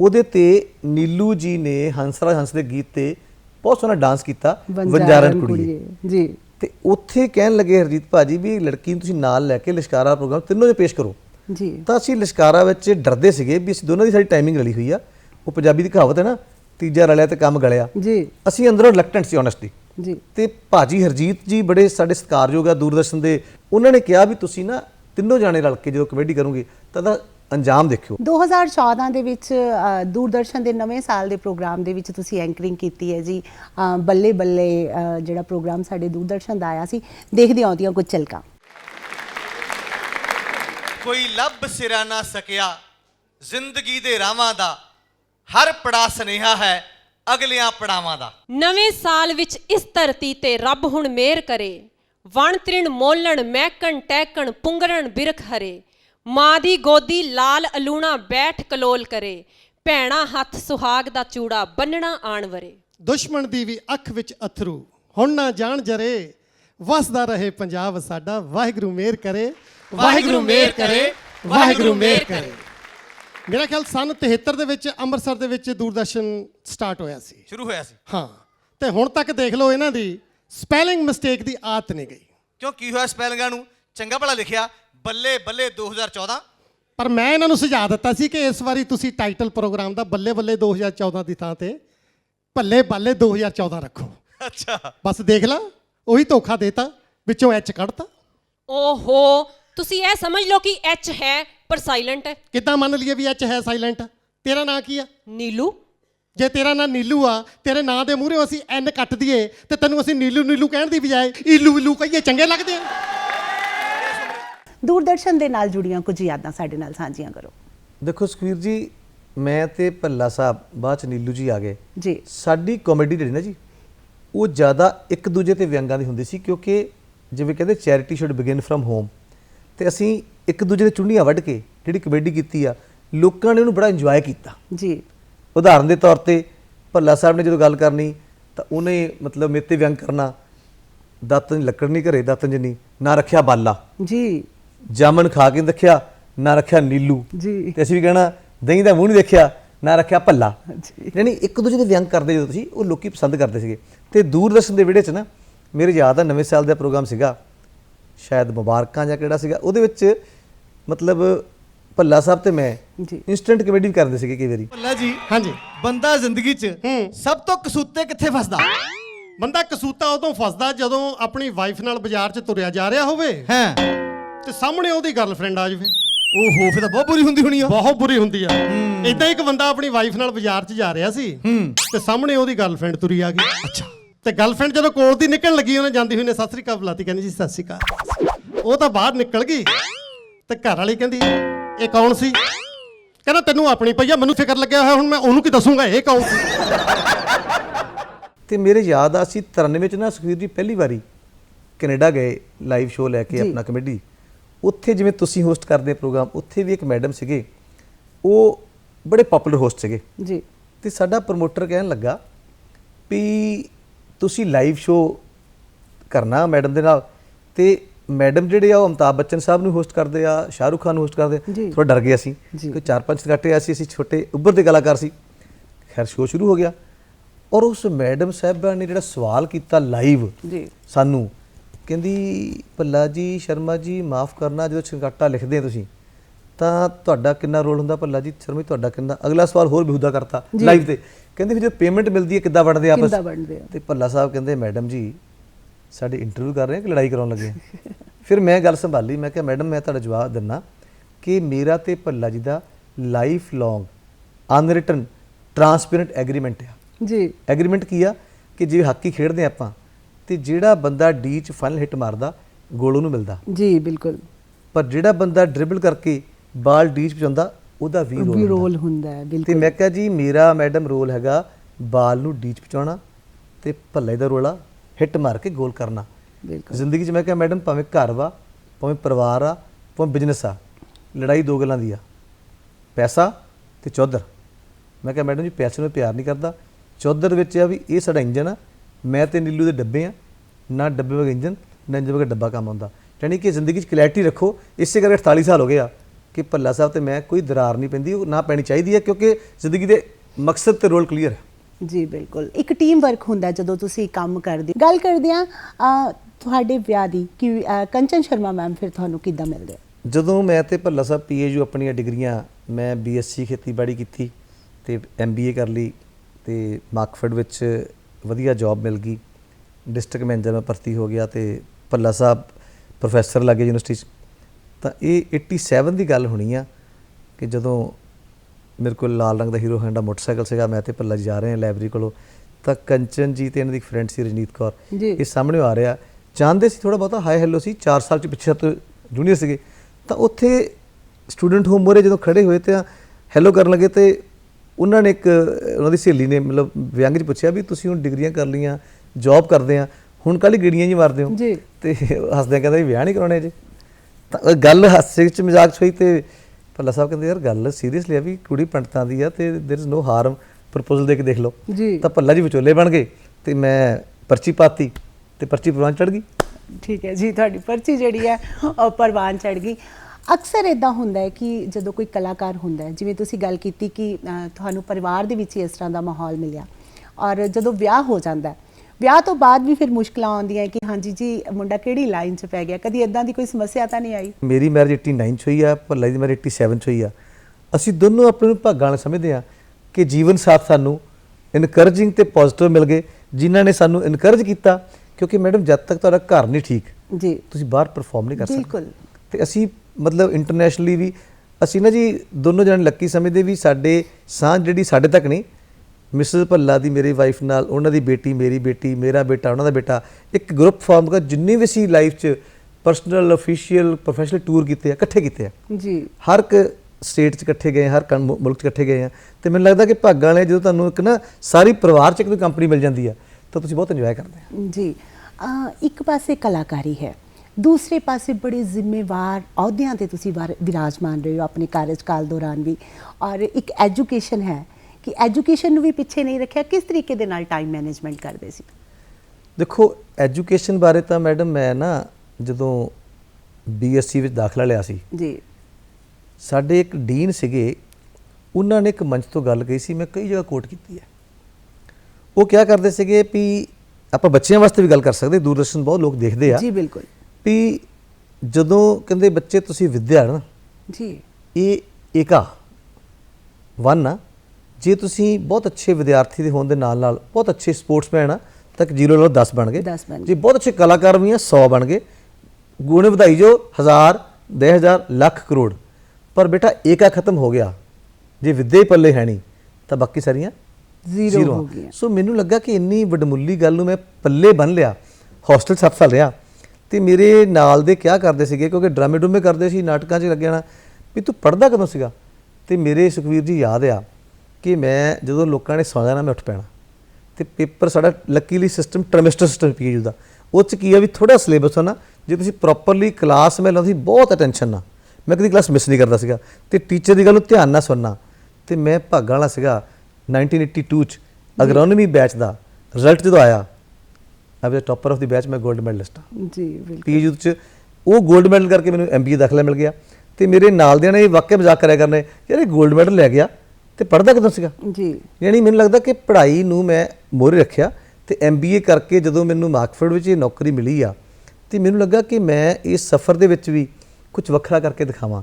ਉਹਦੇ ਤੇ ਨੀਲੂ ਜੀ ਨੇ ਹੰਸਰਾਜ ਹੰਸ ਦੇ ਗੀਤ ਤੇ ਬਹੁਤ ਸੋਹਣਾ ਡਾਂਸ ਕੀਤਾ ਵੰਜਾਰਨ ਕੁੜੀਏ। ਜੀ। ਤੇ ਉੱਥੇ ਕਹਿਣ ਲੱਗੇ ਹਰਜੀਤ ਭਾਜੀ ਵੀ ਲੜਕੀ ਨੂੰ ਤੁਸੀਂ ਨਾਲ ਲੈ ਕੇ ਲਿਸ਼ਕਾਰਾ ਪ੍ਰੋਗਰਾਮ ਤਿੰਨੋਂ ਦੇ ਪੇਸ਼ ਕਰੋ। ਜੀ। ਤਾਂ ਅਸੀਂ ਲਿਸ਼ਕਾਰਾ ਵਿੱਚ ਡਰਦੇ ਸੀਗੇ ਵੀ ਅਸੀਂ ਦੋਨਾਂ ਦੀ ਸਾਡੀ ਟਾਈਮਿੰਗ ਰਲੀ ਹੋਈ ਆ। ਉਹ ਪੰਜਾਬੀ ਦੀ ਕਹਾਵਤ ਹੈ ਨਾ ਤੀਜਾ ਰਲਿਆ ਤੇ ਕੰਮ ਗਲਿਆ। ਜੀ। ਅਸੀਂ ਅੰਦਰੋਂ ਰਿਲੈਕਟੈਂਟ ਸੀ ਓਨੈਸਟਲੀ ਜੀ। ਤੇ ਭਾਜੀ ਹਰਜੀਤ ਜੀ ਬੜੇ ਸਾਡੇ ਸਤਿਕਾਰਯੋਗ ਆ ਦੂਰਦਰਸ਼ਨ ਦੇ। ਉਹਨਾਂ ਨੇ ਕਿਹਾ ਵੀ ਤੁਸੀਂ ਨਾ ਤਿੰਨੋਂ ਜਾਣੇ ਰਲ ਕੇ ਜਦੋਂ ਕਮੇਡੀ ਕਰੋਗੇ ਤਾਂ ਦਾ ਅੰਜਾਮ ਦੇਖਿਓ। 2014 ਦੇ ਵਿੱਚ ਅ, ਦੂਰਦਰਸ਼ਨ ਦੇ ਨਵੇਂ ਸਾਲ ਦੇ ਪ੍ਰੋਗਰਾਮ ਦੇ ਵਿੱਚ ਤੁਸੀਂ ਐਂਕਰਿੰਗ ਕੀਤੀ ਹੈ ਜੀ। ਅ, ਬੱਲੇ ਬੱਲੇ ਅ, ਜਿਹੜਾ ਪ੍ਰੋਗਰਾਮ ਸਾਡੇ ਦੂਰਦਰਸ਼ਨ ਦਾ ਆਇਆ ਸੀ ਦੇਖਦੇ ਆਉਂਦੀਆਂ ਕੁਝ ਝਲਕਾਂ। ਕੋਈ ਲੱਭ ਸਿਰਾ ਨਾ ਸਕਿਆ ਜ਼ਿੰਦਗੀ ਦੇ ਰਾਵਾਂ ਦਾ ਹਰ ਪੜਾ ਸੁਨੇਹਾ ਹੈ ਅਗਲਿਆਂ ਪੜਾਵਾਂ ਦਾ। ਨਵੇਂ ਸਾਲ ਵਿੱਚ ਇਸ ਧਰਤੀ ਤੇ ਰੱਬ ਹੁਣ ਮਿਹਰ ਕਰੇ। ਵਣ ਤ੍ਰਿਣ ਮੋਲਣ ਮਹਿਕਣ ਟਹਿਕਣ ਪੁੰਗਰਣ ਬਿਰਖ ਹਰੇ। ਮਾਂ ਦੀ ਗੋਦੀ ਲਾਲ ਅਲੂਣਾ ਬੈਠ ਕਲੋਲ ਕਰੇ। ਭੈਣਾ ਹੱਥ ਸੁਹਾਗ ਦਾ ਚੂੜਾ ਬੰਨਣਾ ਆਣ ਵਰੇ। ਦੁਸ਼ਮਣ ਦੀ ਵੀ ਅੱਖ ਵਿੱਚ ਅਥਰੂ ਹੁਣ ਨਾ ਜਾਣ ਜਰੇ। ਵਸਦਾ ਰਹੇ ਪੰਜਾਬ ਸਾਡਾ ਵਾਹਿਗੁਰੂ ਮਿਹਰ ਕਰੇ। ਵਾਹਿਗੁਰੂ ਮਿਹਰ ਕਰੇ ਵਾਹਿਗੁਰੂ ਮਿਹਰ ਕਰੇ। ਮੇਰਾ ਖਿਆਲ ਸਨ 73 ਦੇ ਵਿੱਚ ਅੰਮ੍ਰਿਤਸਰ ਦੇ ਵਿੱਚ ਦੂਰਦਰਸ਼ਨ ਸਟਾਰਟ ਹੋਇਆ ਸੀ। ਸ਼ੁਰੂ ਹੋਇਆ ਸੀ। ਹਾਂ ਤੇ ਹੁਣ ਤੱਕ ਦੇਖ ਲਓ ਇਹਨਾਂ ਦੀ ਸਪੈਲਿੰਗ ਮਿਸਟੇਕ ਦੀ ਆਦਤ ਨਹੀਂ ਗਈ। ਕਿਉਂ? ਕੀ ਹੋਇਆ ਸਪੈਲਿੰਗਾਂ ਨੂੰ? ਚੰਗਾ ਭਲਾ ਲਿਖਿਆ ਬੱਲੇ ਬੱਲੇ 2014 ਪਰ ਮੈਂ ਇਹਨਾਂ ਨੂੰ ਸੁਝਾਅ ਦਿੱਤਾ ਸੀ ਕਿ ਇਸ ਵਾਰੀ ਤੁਸੀਂ ਟਾਈਟਲ ਪ੍ਰੋਗਰਾਮ ਦਾ ਬੱਲੇ ਬੱਲੇ 2014 ਦੀ ਥਾਂ ਤੇ ਭੱਲੇ ਬੱਲੇ 2014 ਰੱਖੋ। ਅੱਛਾ। ਬਸ ਦੇਖ ਲਾ ਉਹੀ ਧੋਖਾ ਦੇਤਾ ਵਿੱਚੋਂ ਐਚ ਕੱਢਤਾ। ਓਹੋ ਤੁਸੀਂ ਇਹ ਸਮਝ ਲਓ ਕਿ ਐਚ ਹੈ ਪਰ ਸਾਇਲੈਂਟ ਹੈ। ਕਿੱਦਾਂ ਮੰਨ ਲਈਏ ਵੀ ਐਚ ਹੈ ਸਾਇਲੈਂਟ ਤੇਰਾ ਨਾਂ ਕੀ ਆ? ਨੀਲੂ। ਜੇ ਤੇਰਾ ਨਾਂ ਨੀਲੂ ਆ ਤੇਰੇ ਨਾਂ ਦੇ ਮੂਹਰੇ ਅਸੀਂ ਐਨ ਕੱਟ ਦਈਏ ਤੇ ਤੈਨੂੰ ਅਸੀਂ ਨੀਲੂ ਨੀਲੂ ਕਹਿਣ ਦੀ ਬਜਾਏ ਈਲੂ ਈਲੂ ਕਹੀਏ ਚੰਗੇ ਲੱਗਦੇ ਆ। ਦੂਰਦਰਸ਼ਨ ਦੇ ਨਾਲ ਜੁੜੀਆਂ ਕੁਝ ਯਾਦਾਂ ਸਾਡੇ ਨਾਲ ਸਾਂਝੀਆਂ ਕਰੋ। ਦੇਖੋ ਸੁਖਵੀਰ ਜੀ ਮੈਂ ਤੇ ਭੱਲਾ ਸਾਹਿਬ ਬਾਅਦ ਚ ਨੀਲੂ ਜੀ ਆ ਗਏ। ਜੀ। ਸਾਡੀ ਕਾਮੇਡੀ ਜਿਹੜੀ ਨਾ ਜੀ ਉਹ ਜ਼ਿਆਦਾ ਇੱਕ ਦੂਜੇ ਤੇ ਵਿਅੰਗਾਂ ਦੀ ਹੁੰਦੀ ਸੀ ਕਿਉਂਕਿ ਜਿਵੇਂ ਕਹਿੰਦੇ charity should begin from home ਤੇ ਅਸੀਂ ਇੱਕ ਦੂਜੇ ਦੇ ਚੁੰਨੀਆਂ ਵੱਢ ਕੇ ਜਿਹੜੀ ਕਮੇਡੀ ਕੀਤੀ ਆ ਲੋਕਾਂ ਨੇ ਉਹਨੂੰ ਬੜਾ ਇੰਜੋਏ ਕੀਤਾ। ਜੀ। ਉਦਾਹਰਨ ਦੇ ਤੌਰ ਤੇ ਭੱਲਾ ਸਾਹਿਬ ਨੇ ਜਦੋਂ ਗੱਲ ਕਰਨੀ ਤਾਂ ਉਹਨੇ ਮਤਲਬ ਮੇਤੇ ਵਿਅੰਗ ਕਰਨਾ। ਦਾਤਨ ਲੱਕੜ ਨਹੀਂ ਘਰੇ ਦਾਤਨ ਜਿੰਨੀ। ਨਾ ਰੱਖਿਆ ਬਾਲਾ। ਜੀ। ਜਾਮਨ ਖਾ ਕੇ ਨੀ ਰੱਖਿਆ ਨਾ ਰੱਖਿਆ ਨੀਲੂ। ਜੀ। ਤੇ ਅਸੀਂ ਵੀ ਕਹਿਣਾ ਦਹੀਂ ਦਾ ਮੂੰਹ ਨਹੀਂ ਦੇਖਿਆ ਨਾ ਰੱਖਿਆ ਭੱਲਾ। ਜੀ। ਯਾਨੀ ਇੱਕ ਦੂਜੇ ਦੇ ਵਿਅੰਗ ਕਰਦੇ ਜਦੋਂ ਤੁਸੀਂ ਉਹ ਲੋਕੀ ਪਸੰਦ ਕਰਦੇ ਸੀਗੇ। ਤੇ ਦੂਰਦਰਸ਼ਨ ਦੇ ਵਿਹੜੇ 'ਚ ਨਾ ਮੇਰੇ ਯਾਦ ਆ ਨਵੇਂ ਸਾਲ ਦਾ ਪ੍ਰੋਗਰਾਮ ਸੀਗਾ। ਸ਼ਾਇਦ ਮੁਬਾਰਕਾਂ ਜਾਂ ਕਿਹੜਾ ਸੀਗਾ ਉਹਦੇ ਵਿੱਚ ਮਤਲਬ ਭੱਲਾ ਸਾਹਿਬ ਤੇ ਮੈਂ ਜੀ। ਇਨਸਟੈਂਟ ਕਮੇਡੀ ਵੀ ਕਰਦੇ ਸੀਗੇ ਕਈ ਵਾਰੀ। ਭੱਲਾ ਜੀ ਹਾਂਜੀ। ਬੰਦਾ ਜ਼ਿੰਦਗੀ 'ਚ। ਸਭ ਤੋਂ ਕਸੂਤੇ ਕਿੱਥੇ ਫਸਦਾ? ਬੰਦਾ ਕਸੂਤਾ ਉਦੋਂ ਫਸਦਾ ਜਦੋਂ ਆਪਣੀ ਵਾਈਫ ਨਾਲ ਬਾਜ਼ਾਰ 'ਚ ਤੁਰਿਆ ਜਾ ਰਿਹਾ ਹੋਵੇ। ਹੈ। ਤੇ ਸਾਹਮਣੇ ਉਹਦੀ ਗਰਲਫ੍ਰੈਂਡ ਆ ਜਾਵੇ। ਓਹੋ ਫਿਰ ਤਾਂ ਬਹੁਤ ਬੁਰੀ ਹੁੰਦੀ ਹੋਣੀ ਆ। ਬਹੁਤ ਬੁਰੀ ਹੁੰਦੀ ਆ। ਇਦਾਂ ਇੱਕ ਬੰਦਾ ਆਪਣੀ ਵਾਈਫ ਨਾਲ ਬਾਜ਼ਾਰ 'ਚ ਜਾ ਰਿਹਾ ਸੀ ਤੇ ਸਾਹਮਣੇ ਉਹਦੀ ਗਰਲਫ੍ਰੈਂਡ ਤੁਰੀ ਆ ਗਈ। ਅੱਛਾ। ਤੇ ਗਰਲਫ੍ਰੈਂਡ ਜਦੋਂ ਕੋਲ ਦੀ ਨਿਕਲਣ ਲੱਗੀ ਉਹਨੇ ਜਾਂਦੀ ਹੋਈ ਨੇ ਸਤਿ ਸ੍ਰੀ ਅਕਾਲ ਬੁਲਾਤੀ ਕਹਿੰਦੀ ਜੀ ਸਤਿ ਸ੍ਰੀ ਅਕਾਲ। ਉਹ ਤਾਂ ਬਾਹਰ ਨਿਕਲ ਗਈ ਤੇ ਘਰ ਵਾਲੀ ਕਹਿੰਦੀ ਇਹ ਕੌਣ ਸੀ? ਕਹਿੰਦਾ ਤੈਨੂੰ ਆਪਣੀ ਪਈਆ ਮੈਨੂੰ ਫਿਕਰ ਲੱਗਿਆ ਹੋਇਆ ਹੁਣ ਮੈਂ ਉਹਨੂੰ ਕੀ ਦੱਸੂਗਾ ਇਹ ਕੌਣ ਸੀ? ਤੇ ਮੇਰੇ ਯਾਦ ਆ ਅਸੀਂ 93 ਚ ਨਾ ਸੁਖਵੀਰ ਜੀ ਪਹਿਲੀ ਵਾਰੀ ਕੈਨੇਡਾ ਗਏ ਲਾਈਵ ਸ਼ੋਅ ਲੈ ਕੇ। ਆਪਣਾ ਕਮੇਡੀ। ਉੱਥੇ ਜਿਵੇਂ ਤੁਸੀਂ ਹੋਸਟ ਕਰਦੇ ਪ੍ਰੋਗਰਾਮ ਉੱਥੇ ਵੀ ਇੱਕ ਮੈਡਮ ਸੀਗੇ। ਉਹ ਬੜੇ ਪਪੂਲਰ ਹੋਸਟ ਸੀਗੇ। ਜੀ। ਤੇ ਸਾਡਾ ਪ੍ਰਮੋਟਰ ਕਹਿਣ ਲੱਗਾ ਵੀ ਤੁਸੀਂ ਲਾਈਵ ਸ਼ੋਅ ਕਰਨਾ ਮੈਡਮ ਦੇ ਨਾਲ ਤੇ ਮੈਡਮ ਜਿਹੜੇ ਆ ਉਹ ਅਮਤਾਬ ਬੱਚਨ ਸਾਹਿਬ ਨੂੰ ਹੋਸਟ ਕਰਦੇ ਆ ਸ਼ਾਹਰੁਖ ਖਾਨ ਨੂੰ ਹੋਸਟ ਕਰਦੇ ਆ। ਜੀ। ਥੋੜਾ ਡਰ ਗਏ ਅਸੀਂ ਜੀ। ਕੋਈ ਚਾਰ ਪੰਜ ਘੱਟੇ ਅਸੀਂ ਅਸੀਂ ਛੋਟੇ ਉੱਭਰਦੇ ਕਲਾਕਾਰ ਸੀ। ਖੈਰ ਸ਼ੋਅ ਸ਼ੁਰੂ ਹੋ ਗਿਆ। ਔਰ ਉਸ ਮੈਡਮ ਸਾਹਿਬਾ ਨੇ ਜਿਹੜਾ ਸਵਾਲ ਕੀਤਾ ਲਾਈਵ ਜੀ। ਸਾਨੂੰ ਕਹਿੰਦੀ ਭੱਲਾ ਜੀ ਸ਼ਰਮਾ ਜੀ ਮਾਫ ਕਰਨਾ ਜਦੋਂ ਛੰਗਾਟਾ ਲਿਖਦੇ ਆ ਤੁਸੀਂ ਤਾਂ ਤੁਹਾਡਾ ਕਿੰਨਾ ਰੋਲ ਹੁੰਦਾ? ਭੱਲਾ ਜੀ ਸ਼ਰਮਾ ਜੀ ਤੁਹਾਡਾ ਕਿੰਨਾ? ਅਗਲਾ ਸਵਾਲ ਹੋਰ ਬਿਹੁਦਾ ਕਰਤਾ ਜੀ। ਲਾਈਵ ਤੇ। ਕਹਿੰਦੇ ਫਿਰ ਜਦੋਂ ਪੇਮੈਂਟ ਮਿਲਦੀ ਹੈ ਕਿੱਦਾਂ ਵੰਡਦੇ ਆਪਸ? ਕਿੱਦਾਂ ਵੰਡਦੇ? ਤੇ ਭੱਲਾ ਸਾਹਿਬ ਕਹਿੰਦੇ ਮੈਡਮ ਜੀ ਸਾਡੇ ਇੰਟਰਵਿਊ ਕਰ ਰਹੇ ਆ ਕਿ ਲੜਾਈ ਕਰਾਉਣ ਲੱਗੇ ਆ? ਫਿਰ ਮੈਂ ਗੱਲ ਸੰਭਾਲੀ ਮੈਂ ਕਿਹਾ ਮੈਡਮ ਮੈਂ ਤੁਹਾਡਾ ਜਵਾਬ ਦਿੰਨਾ ਕਿ ਮੇਰਾ ਤੇ ਭੱਲਾ ਜੀ ਦਾ life long unwritten transparent agreement ਆ। ਜੀ। ਐਗਰੀਮੈਂਟ ਕੀ ਆ? ਕਿ ਜੇ ਹਾਕੀ ਖੇਡਦੇ ਆਪਾਂ ਤੇ ਜਿਹੜਾ ਬੰਦਾ ਡੀ ਚ ਫਾਈਨਲ ਹਿੱਟ ਮਾਰਦਾ ਗੋਲ ਉਹਨੂੰ ਮਿਲਦਾ। ਜੀ ਬਿਲਕੁਲ। ਪਰ ਜਿਹੜਾ ਬੰਦਾ ਡ੍ਰਿਬਲ ਕਰਕੇ ਬਾਲ ਡੀ ਚ ਪਹੁੰਚਾਉਂਦਾ ਉਹਦਾ ਵੀ ਵੀ ਰੋਲ ਰੋਲ ਹੁੰਦਾ ਹੈ ਤੇ ਬਿਲਕੁਲ ਮੈਂ ਕਿਹਾ ਜੀ ਮੇਰਾ ਮੈਡਮ ਰੋਲ ਹੈਗਾ ਬਾਲ ਨੂੰ ਡੀ ਚ ਪਹੁੰਚਾਉਣਾ ਤੇ ਭੱਲੇ ਦਾ ਰੋਲ ਹਿੱਟ ਮਾਰ ਕੇ ਗੋਲ ਕਰਨਾ। ਬਿਲਕੁਲ। ਜ਼ਿੰਦਗੀ 'ਚ ਮੈਂ ਕਿਹਾ ਮੈਡਮ ਭਾਵੇਂ ਘਰ ਵਾ ਭਾਵੇਂ ਪਰਿਵਾਰ ਆ ਭਾਵੇਂ ਬਿਜ਼ਨਸ ਆ ਲੜਾਈ ਦੋ ਗੱਲਾਂ ਦੀ ਆ। ਪੈਸਾ ਤੇ ਚੌਧਰ। ਮੈਂ ਕਿਹਾ ਮੈਡਮ ਜੀ ਪੈਸੇ ਨੂੰ ਪਿਆਰ ਨਹੀਂ ਕਰਦਾ। ਚੌਧਰ ਵਿੱਚ ਆ ਵੀ ਇਹ ਸਾਡਾ ਇੰਜਨ ਆ। ਮੈਂ ਤੇ ਨੀਲੂ ਦੇ ਡੱਬੇ ਆ। ਨਾ ਡੱਬੇ ਵਗਾ ਇੰਜਨ ਨਾ ਇੰਜਨ ਵਗਾ ਡੱਬਾ ਕੰਮ ਆਉਂਦਾ। ਯਾਨੀ ਕਿ ਜ਼ਿੰਦਗੀ 'ਚ ਕਲੈਰਿਟੀ ਰੱਖੋ। ਇਸੇ ਕਰਕੇ 48 ਸਾਲ ਹੋ ਗਏ ਆ ਕਿ ਭੱਲਾ ਸਾਹਿਬ ਤੇ ਮੈਂ ਕੋਈ ਦਰਾਰ ਨਹੀਂ ਪੈਂਦੀ। ਉਹ ਨਾ ਪੈਣੀ ਚਾਹੀਦੀ ਹੈ ਕਿਉਂਕਿ ਜ਼ਿੰਦਗੀ ਦੇ ਮਕਸਦ ਤੇ ਰੋਲ ਕਲੀਅਰ ਹੈ। ਜੀ ਬਿਲਕੁਲ। ਇੱਕ ਟੀਮ ਵਰਕ ਹੁੰਦਾ ਜਦੋਂ ਤੁਸੀਂ ਕੰਮ ਕਰਦੇ। ਗੱਲ ਕਰਦੇ ਆ ਤੁਹਾਡੇ ਵਿਆਹ ਦੀ ਕਿ ਕੰਚਨ ਸ਼ਰਮਾ ਮੈਮ ਫਿਰ ਤੁਹਾਨੂੰ ਕਿੱਦਾਂ ਮਿਲਦੇ? ਜਦੋਂ ਮੈਂ ਤੇ ਭੱਲਾ ਸਾਹਿਬ ਪੀਏਯੂ ਆਪਣੀਆਂ ਡਿਗਰੀਆਂ ਮੈਂ ਬੀਐਸਸੀ ਖੇਤੀਬਾੜੀ ਕੀਤੀ ਤੇ ਐਮਬੀਏ ਕਰ ਲਈ ਤੇ ਮਾਰਕਫਰਡ ਵਿੱਚ ਵਧੀਆ ਜੌਬ ਮਿਲ ਗਈ ਡਿਸਟ੍ਰਿਕਟ ਮੈਨੇਜਰ ਮੈਂ ਭਰਤੀ ਹੋ ਗਿਆ ਤੇ ਭੱਲਾ ਸਾਹਿਬ ਪ੍ਰੋਫੈਸਰ ਲੱਗੇ ਯੂਨੀਵਰਸਿਟੀ 'ਚ ਤਾਂ ਇਹ 87 ਦੀ ਗੱਲ ਹੋਣੀ ਆ ਕਿ ਜਦੋਂ ਮੇਰੇ ਕੋਲ ਲਾਲ ਰੰਗ ਦਾ ਹੀਰੋ ਹਾਂਡਾ ਮੋਟਰਸਾਈਕਲ ਸੀਗਾ ਮੈਂ ਤੇ ਭੱਲਾ ਜੀ ਜਾ ਰਹੇ ਹਾਂ ਲਾਇਬ੍ਰੇਰੀ ਕੋਲੋਂ ਤਾਂ ਕੰਚਨ ਜੀ ਤੇ ਇਹਨਾਂ ਦੀ ਫਰੈਂਡ ਸੀ ਰਜਨੀਤ ਕੌਰ। ਇਹ ਸਾਹਮਣੇ ਆ ਰਿਹਾ ਚਾਹੁੰਦੇ ਸੀ ਥੋੜਾ ਬਹੁਤਾ ਹਾਈ ਹੈਲੋ ਸੀ 4 ਸਾਲ ਚ ਪਿੱਛੇ ਤੋਂ ਜੂਨੀਅਰ ਸੀਗੇ ਤਾਂ ਉੱਥੇ ਸਟੂਡੈਂਟ ਹੋਮ ਮੋਰੇ ਜਦੋਂ ਖੜੇ ਹੋਏ ਤੇ ਹੈਲੋ ਕਰਨ ਲੱਗੇ ਤੇ ਉਹਨਾਂ ਨੇ ਇੱਕ ਅਹ, ਉਹਨਾਂ ਦੀ ਸਹੇਲੀ ਨੇ ਮਤਲਬ ਵਿਅੰਗ ਚ ਪੁੱਛਿਆ ਵੀ ਤੁਸੀਂ ਹੁਣ ਡਿਗਰੀਆਂ ਕਰ ਲਈਆਂ ਜੌਬ ਕਰਦੇ ਆ ਹੁਣ ਕੱਲ ਗੇੜੀਆਂ ਜੀ ਮਾਰਦੇ ਹੋ ਜੀ। ਤੇ ਹੱਸਦੇ ਕਹਿੰਦੇ ਵੀ ਵਿਆਹ ਨਹੀਂ ਕਰਾਉਣੇ ਜੀ ਤਾਂ ਉਹ ਗੱਲ ਹਾਸੇ ਚ ਮਜ਼ਾਕ 'ਚ ਹੋਈ ਤੇ ਭੱਲਾ ਸਾਹਿਬ ਕਹਿੰਦੇ ਯਾਰ ਗੱਲ ਸੀਰੀਅਸਲੀ ਆ ਵੀ ਕੁੜੀ ਪੰਡਤਾਂ ਦੀ ਆ ਤੇ there is no harm proposal ਦੇ ਕੇ ਦੇਖ ਲਓ ਜੀ। ਤਾਂ ਭੱਲਾ ਜੀ ਵਿਚੋਲੇ ਬਣ ਗਏ ਤੇ ਮੈਂ ਪਰਚੀ ਪਾਤੀ ਤੇ ਪਰਚੀ ਪ੍ਰਵਾਨ ਚੜ ਗਈ? ਠੀਕ ਹੈ ਜੀ ਤੁਹਾਡੀ ਪਰਚੀ ਜਿਹੜੀ ਹੈ ਉਹ ਪ੍ਰਵਾਨ ਚੜ ਗਈ। ਅਕਸਰ ਇਦਾਂ ਹੁੰਦਾ ਹੈ ਕਿ ਜਦੋਂ ਕੋਈ ਕਲਾਕਾਰ ਹੁੰਦਾ ਹੈ ਜਿਵੇਂ ਤੁਸੀਂ ਗੱਲ ਕੀਤੀ ਕਿ ਤੁਹਾਨੂੰ ਪਰਿਵਾਰ ਦੇ ਵਿੱਚ ਹੀ ਇਸ ਤਰ੍ਹਾਂ ਦਾ ਮਾਹੌਲ ਮਿਲਿਆ ਔਰ ਜਦੋਂ ਵਿਆਹ ਹੋ ਜਾਂਦਾ ਹੈ ਵਿਆਹ ਤੋਂ ਬਾਅਦ ਵੀ ਫਿਰ ਮੁਸ਼ਕਲਾਂ ਆਉਂਦੀਆਂ ਕਿ ਹਾਂਜੀ ਜੀ ਮੁੰਡਾ ਕਿਹੜੀ ਲਾਈਨ 'ਚ ਪੈ ਗਿਆ? ਕਦੀ ਇਦਾਂ ਦੀ ਕੋਈ ਸਮੱਸਿਆ ਤਾਂ ਨਹੀਂ ਆਈ? ਮੇਰੀ ਮੈਰਿਜ 89 ਚ ਹੋਈ ਆ ਭੱਲਾ ਦੀ ਮੈਰਿਜ 87 ਚ ਹੋਈ ਆ। ਅਸੀਂ ਦੋਨੋਂ ਆਪਣੇ ਨੂੰ ਭਾਗਾਂ ਨਾਲ ਸਮਝਦੇ ਆ ਕਿ ਜੀਵਨ ਸਾਥ ਸਾਨੂੰ ਇਨਕਰੇਜਿੰਗ ਤੇ ਪੋਜ਼ਿਟਿਵ ਮਿਲ ਗਏ ਜਿਨ੍ਹਾਂ ਨੇ ਸਾਨੂੰ ਇਨਕਰੇਜ ਕੀਤਾ ਕਿਉਂਕਿ ਮੈਡਮ ਜਦ ਤੱਕ ਤੁਹਾਡਾ ਘਰ ਨਹੀਂ ਠੀਕ ਜੀ। ਤੁਸੀਂ ਬਾਹਰ ਪਰਫਾਰਮ ਨਹੀਂ ਕਰ ਸਕਦੇ। ਬਿਲਕੁਲ। ਤੇ ਅਸੀਂ ਮਤਲਬ ਇੰਟਰਨੈਸ਼ਨਲੀ ਵੀ ਅਸੀਂ ਨਾ ਜੀ ਦੋਨੋਂ ਜਣੇ ਲੱਕੀ ਸਮਝਦੇ ਵੀ ਸਾਡੇ ਸਾਂਝ ਜਿਹੜੀ ਸਾਡੇ ਤੱਕ ਨਹੀਂ ਮਿਸਿਸ ਭੱਲਾ ਦੀ ਮੇਰੀ ਵਾਈਫ ਨਾਲ ਉਹਨਾਂ ਦੀ ਬੇਟੀ ਮੇਰੀ ਬੇਟੀ ਮੇਰਾ ਬੇਟਾ ਉਹਨਾਂ ਦਾ ਬੇਟਾ ਇੱਕ ਗਰੁੱਪ ਫਾਰਮ ਕਰ ਜਿੰਨੇ ਵੀ ਅਸੀਂ ਲਾਈਫ 'ਚ ਪਰਸਨਲ ਅਫੀਸ਼ੀਅਲ ਪ੍ਰੋਫੈਸ਼ਨਲ ਟੂਰ ਕੀਤੇ ਆ ਇਕੱਠੇ ਕੀਤੇ ਆ। ਜੀ। ਹਰ ਇੱਕ ਸਟੇਟ 'ਚ ਇਕੱਠੇ ਗਏ ਹਰ ਕੰ- ਮੁਲਕ 'ਚ ਇਕੱਠੇ ਗਏ ਆ। ਤੇ ਮੈਨੂੰ ਲੱਗਦਾ ਕਿ ਭਾਗਾਂ ਵਾਲੇ ਜਦੋਂ ਤੁਹਾਨੂੰ ਇੱਕ ਨਾ ਸਾਰੀ ਪਰਿਵਾਰ 'ਚ ਇੱਕ ਕੰਪਨੀ ਮਿਲ ਜਾਂਦੀ ਆ ਤਾਂ ਤੁਸੀਂ ਬਹੁਤ ਇੰਜੋਏ ਕਰਦੇ ਆ। ਜੀ। ਇੱਕ ਪਾਸੇ ਕਲਾਕਾਰੀ ਹੈ ਦੂਸਰੇ ਪਾਸੇ ਬੜੇ ਜ਼ਿੰਮੇਵਾਰ ਅਹੁਦਿਆਂ ਤੇ ਤੁਸੀਂ ਵਾਰ- ਵਿਰਾਜਮਾਨ ਰਹੇ ਹੋ ਆਪਣੇ ਕਾਰਜਕਾਲ ਦੌਰਾਨ ਵੀ। ਔਰ ਇੱਕ ਐਜੂਕੇਸ਼ਨ ਹੈ ਕਿ ਐਜੂਕੇਸ਼ਨ ਨੂੰ ਵੀ ਪਿੱਛੇ ਨਹੀਂ ਰੱਖਿਆ ਕਿਸ ਤਰੀਕੇ ਦੇ ਨਾਲ ਟਾਈਮ ਮੈਨੇਜਮੈਂਟ ਕਰਦੇ ਸੀ? ਦੇਖੋ ਐਜੂਕੇਸ਼ਨ ਬਾਰੇ ਤਾਂ ਮੈਡਮ ਮੈਂ ਨਾ ਜਦੋਂ ਬੀਐਸਸੀ ਵਿੱਚ ਦਾਖਲਾ ਲਿਆ ਸੀ ਜੀ। ਸਾਡੇ ਇੱਕ ਡੀਨ ਸੀਗੇ ਉਹਨਾਂ ਨੇ ਇੱਕ ਮੰਚ ਤੋਂ ਗੱਲ ਕਹੀ ਸੀ ਮੈਂ ਕਈ ਜਗ੍ਹਾ ਕੋਟ ਕੀਤੀ ਹੈ। ਉਹ ਕਿਹਾ ਕਰਦੇ ਸੀਗੇ ਵੀ ਆਪਾਂ ਬੱਚਿਆਂ ਵਾਸਤੇ ਵੀ ਗੱਲ ਕਰ ਸਕਦੇ ਦੂਰਦਰਸ਼ਨ ਬਹੁਤ ਲੋਕ ਦੇਖਦੇ ਆ। ਜੀ ਬਿਲਕੁਲ। ਵੀ ਜਦੋਂ ਕਹਿੰਦੇ ਬੱਚੇ ਤੁਸੀਂ ਵਿਦਿਆ ਨਾ ਜੀ। ਇਹ ਏਕਾ ਵਨ ਆ। ਜੇ ਤੁਸੀਂ ਬਹੁਤ ਅੱਛੇ ਵਿਦਿਆਰਥੀ ਦੇ ਹੋਣ ਦੇ ਨਾਲ ਨਾਲ ਬਹੁਤ ਅੱਛੇ ਸਪੋਰਟਸਮੈਨ ਆ ਤਾਂ ਜ਼ੀਰੋ ਨਾਲ 10 ਬਣ ਗਏ। 10 ਬਣ। ਜੇ ਬਹੁਤ ਅੱਛੇ ਕਲਾਕਾਰ ਵੀ ਆ 100 ਬਣ ਗਏ। ਗੁਣ ਵਧਾਈ ਜੋ ਹਜ਼ਾਰ 10000 ਲੱਖ ਕਰੋੜ। ਪਰ ਬੇਟਾ ਏਕਾ ਖਤਮ ਹੋ ਗਿਆ। ਜੇ ਵਿਦਿਆ ਪੱਲੇ ਹੈ ਨਹੀਂ ਤਾਂ ਬਾਕੀ ਸਾਰੀਆਂ ਜ਼ੀਰੋ ਹੋ। ਗਈਆਂ। ਸੋ ਮੈਨੂੰ ਲੱਗਾ ਕਿ ਇੰਨੀ ਵਡਮੁੱਲੀ ਗੱਲ ਨੂੰ ਮੈਂ ਪੱਲੇ ਬੰਨ ਲਿਆ ਹੌਸਟਲ ਸੱਤ ਸਾਲ ਰਿਹਾ ਤੇ ਮੇਰੇ ਨਾਲ ਦੇ ਕਿਆ ਕਰਦੇ ਸੀਗੇ ਕਿਉਂਕਿ ਡਰਾਮੇ ਡੂਮੇ ਕਰਦੇ ਸੀ ਨਾਟਕਾਂ 'ਚ ਲੱਗ ਜਾਣਾ ਵੀ ਤੂੰ ਪੜਦਾ ਕਦੋਂ ਸੀਗਾ? ਤੇ ਮੇਰੇ ਸੁਖਵੀਰ ਜੀ ਯਾਦ ਆ ਕਿ ਮੈਂ ਜਦੋਂ ਲੋਕਾਂ ਨੇ ਸੌ ਜਾਣਾ ਮੈਂ ਉੱਠ ਪੈਣਾ ਤੇ ਪੇਪਰ ਸਾਡਾ luckily system trimester system PAU ਦਾ ਉਹ 'ਚ ਕੀ ਆ ਵੀ ਥੋੜਾ ਸਿਲੇਬਸ ਹੋਣਾ ਜੇ ਤੁਸੀਂ ਪ੍ਰੋਪਰਲੀ ਕਲਾਸ ਮੈਂ ਲਾਉਂਦਾ ਬਹੁਤ ਅਟੈਂਸ਼ਨ ਨਾਲ ਮੈਂ ਕਦੀ ਕਲਾਸ ਮਿਸ ਨਹੀਂ ਕਰਦਾ ਸੀਗਾ ਤੇ ਟੀਚਰ ਦੀ ਗੱਲ ਨੂੰ ਧਿਆਨ ਨਾਲ ਸੁਣਨਾ ਤੇ ਮੈਂ ਭਾਗਾਂ ਵਾਲਾ ਸੀਗਾ 1982 ਚ ਐਗਰੋਨਮੀ ਬੈਚ ਦਾ ਰਿਜ਼ਲਟ ਜਦੋਂ ਆਇਆ I was topper of the batch ਮੈਂ 골ਡ ਮੈਡਲਿਸਟ ਹਾਂ। ਜੀ ਬਿਲਕੁਲ। ਪੀਜੀ ਚ ਉਹ 골ਡ ਮੈਡਲ ਕਰਕੇ ਮੈਨੂੰ ਐਮਬੀਏ ਦਾਖਲਾ ਮਿਲ ਗਿਆ ਤੇ ਮੇਰੇ ਨਾਲ ਦੇ ਨੇ ਵਾਕਿਆ ਮਜ਼ਾਕ ਕਰਿਆ ਕਰਨੇ ਯਾਰ ਇਹ 골ਡ ਮੈਡਲ ਲੈ ਗਿਆ ਤੇ ਪੜਦਾ ਕਿਦੋਂ ਸੀਗਾ? ਜੀ। ਯਾਨੀ ਮੈਨੂੰ ਲੱਗਦਾ ਕਿ ਪੜ੍ਹਾਈ ਨੂੰ ਮੈਂ ਮੋਰੇ ਰੱਖਿਆ ਤੇ ਏ ਕਰਕੇ ਜਦੋਂ ਮੈਨੂੰ ਮਾਰਕਫੋਰਡ ਵਿੱਚ ਇਹ ਨੌਕਰੀ ਮਿਲੀ ਆ ਤੇ ਮੈਨੂੰ ਲੱਗਾ ਕਿ ਮੈਂ ਇਸ ਸਫ਼ਰ ਦੇ ਵਿੱਚ ਵੀ ਕੁਝ ਵੱਖਰਾ ਕਰਕੇ ਦਿਖਾਵਾਂ।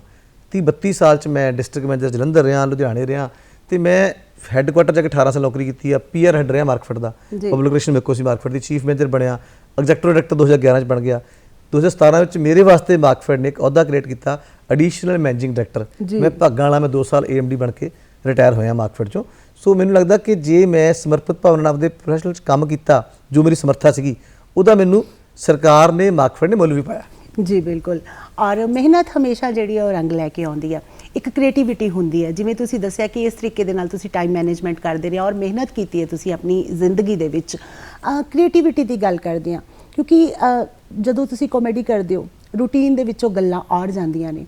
30 32 ਸਾਲ ਚ ਮੈਂ ਡਿਸਟ੍ਰਿਕਟ ਮੈਨੇਜਰ ਜਲੰਧਰ ਰਿਹਾ ਲੁਧਿਆਣੇ ਰਿਹਾ ਤੇ ਮੈਂ ਹੈੱਡਕੁਆਟਰ ਜਾ ਕੇ 18 ਸਾਲ ਨੌਕਰੀ ਕੀਤੀ ਆ ਪੀਆਰ ਹੈਡ ਰਿਹਾ ਮਾਰਕਫਰਡ ਦਾ। ਪਬਲਿਕ ਰਿਲੇਸ਼ਨ ਮੇਕੋ ਸੀ ਮਾਰਕਫਰਡ ਦੀ ਚੀਫ ਮੈਨੇਜਰ ਬਣਿਆ ਐਗਜ਼ੈਕਟਿਵ ਡਾਇਰੈਕਟਰ 2011 ਚ ਬਣ ਗਿਆ। 2017 ਵਿੱਚ ਮੇਰੇ ਵਾਸਤੇ ਮਾਰਕਫਰਡ ਨੇ ਇੱਕ ਅਹੁਦਾ ਕ੍ਰੀਏਟ ਕੀਤਾ ਐਡੀਸ਼ਨਲ ਮੈਨੇਜਿੰਗ ਡਾਇਰੈਕਟਰ। ਮੈਂ ਭਾਗਾਂ ਵਾਲਾ ਮੈਂ 2 ਸਾਲ ਏਐਮਡੀ ਬਣ ਕੇ ਰਿਟਾਇਰ ਹੋਇਆ ਮਾਰਕਫਰਡ ਚੋਂ। ਸੋ ਮੈਨੂੰ ਲੱਗਦਾ ਕਿ ਜੇ ਮੈਂ ਸਮਰਪਿਤ ਭਾਵਨਾ ਨਾਲ ਆਪਦੇ ਪ੍ਰੋਫੈਸ਼ਨਲ ਚ ਕੰਮ ਕੀਤਾ ਜੋ ਮੇਰੀ ਸਮਰੱਥਾ ਸੀਗੀ ਉਹਦਾ ਮੈਨੂੰ ਸਰਕਾਰ ਨੇ ਮਾਰਕਫਰਡ ਨੇ ਮੁੱਲ ਵੀ ਪਾਇਆ। ਜੀ ਬਿਲਕੁਲ। ਔਰ ਮਿਹਨਤ ਹਮੇਸ਼ਾ ਜਿਹੜੀ ਉਹ ਰੰਗ ਲੈ ਕੇ ਆਉਂਦੀ ਹੈ ਇੱਕ ਕ੍ਰੀਏਟੀਵਿਟੀ ਹੁੰਦੀ ਹੈ। ਜਿਵੇਂ ਤੁਸੀਂ ਦੱਸਿਆ ਕਿ ਇਸ ਤਰੀਕੇ ਦੇ ਨਾਲ ਤੁਸੀਂ ਟਾਈਮ ਮੈਨੇਜਮੈਂਟ ਕਰਦੇ ਰਹੇ ਔਰ ਮਿਹਨਤ ਕੀਤੀ ਹੈ ਤੁਸੀਂ ਆਪਣੀ ਜ਼ਿੰਦਗੀ ਦੇ ਵਿੱਚ। ਕ੍ਰੀਏਟੀਵਿਟੀ ਦੀ ਗੱਲ ਕਰਦੇ ਹਾਂ ਕਿਉਂਕਿ ਜਦੋਂ ਤੁਸੀਂ ਕਾਮੇਡੀ ਕਰਦੇ ਹੋ ਰੂਟੀਨ ਦੇ ਵਿੱਚੋਂ ਗੱਲਾਂ ਔੜ ਜਾਂਦੀਆਂ ਨੇ।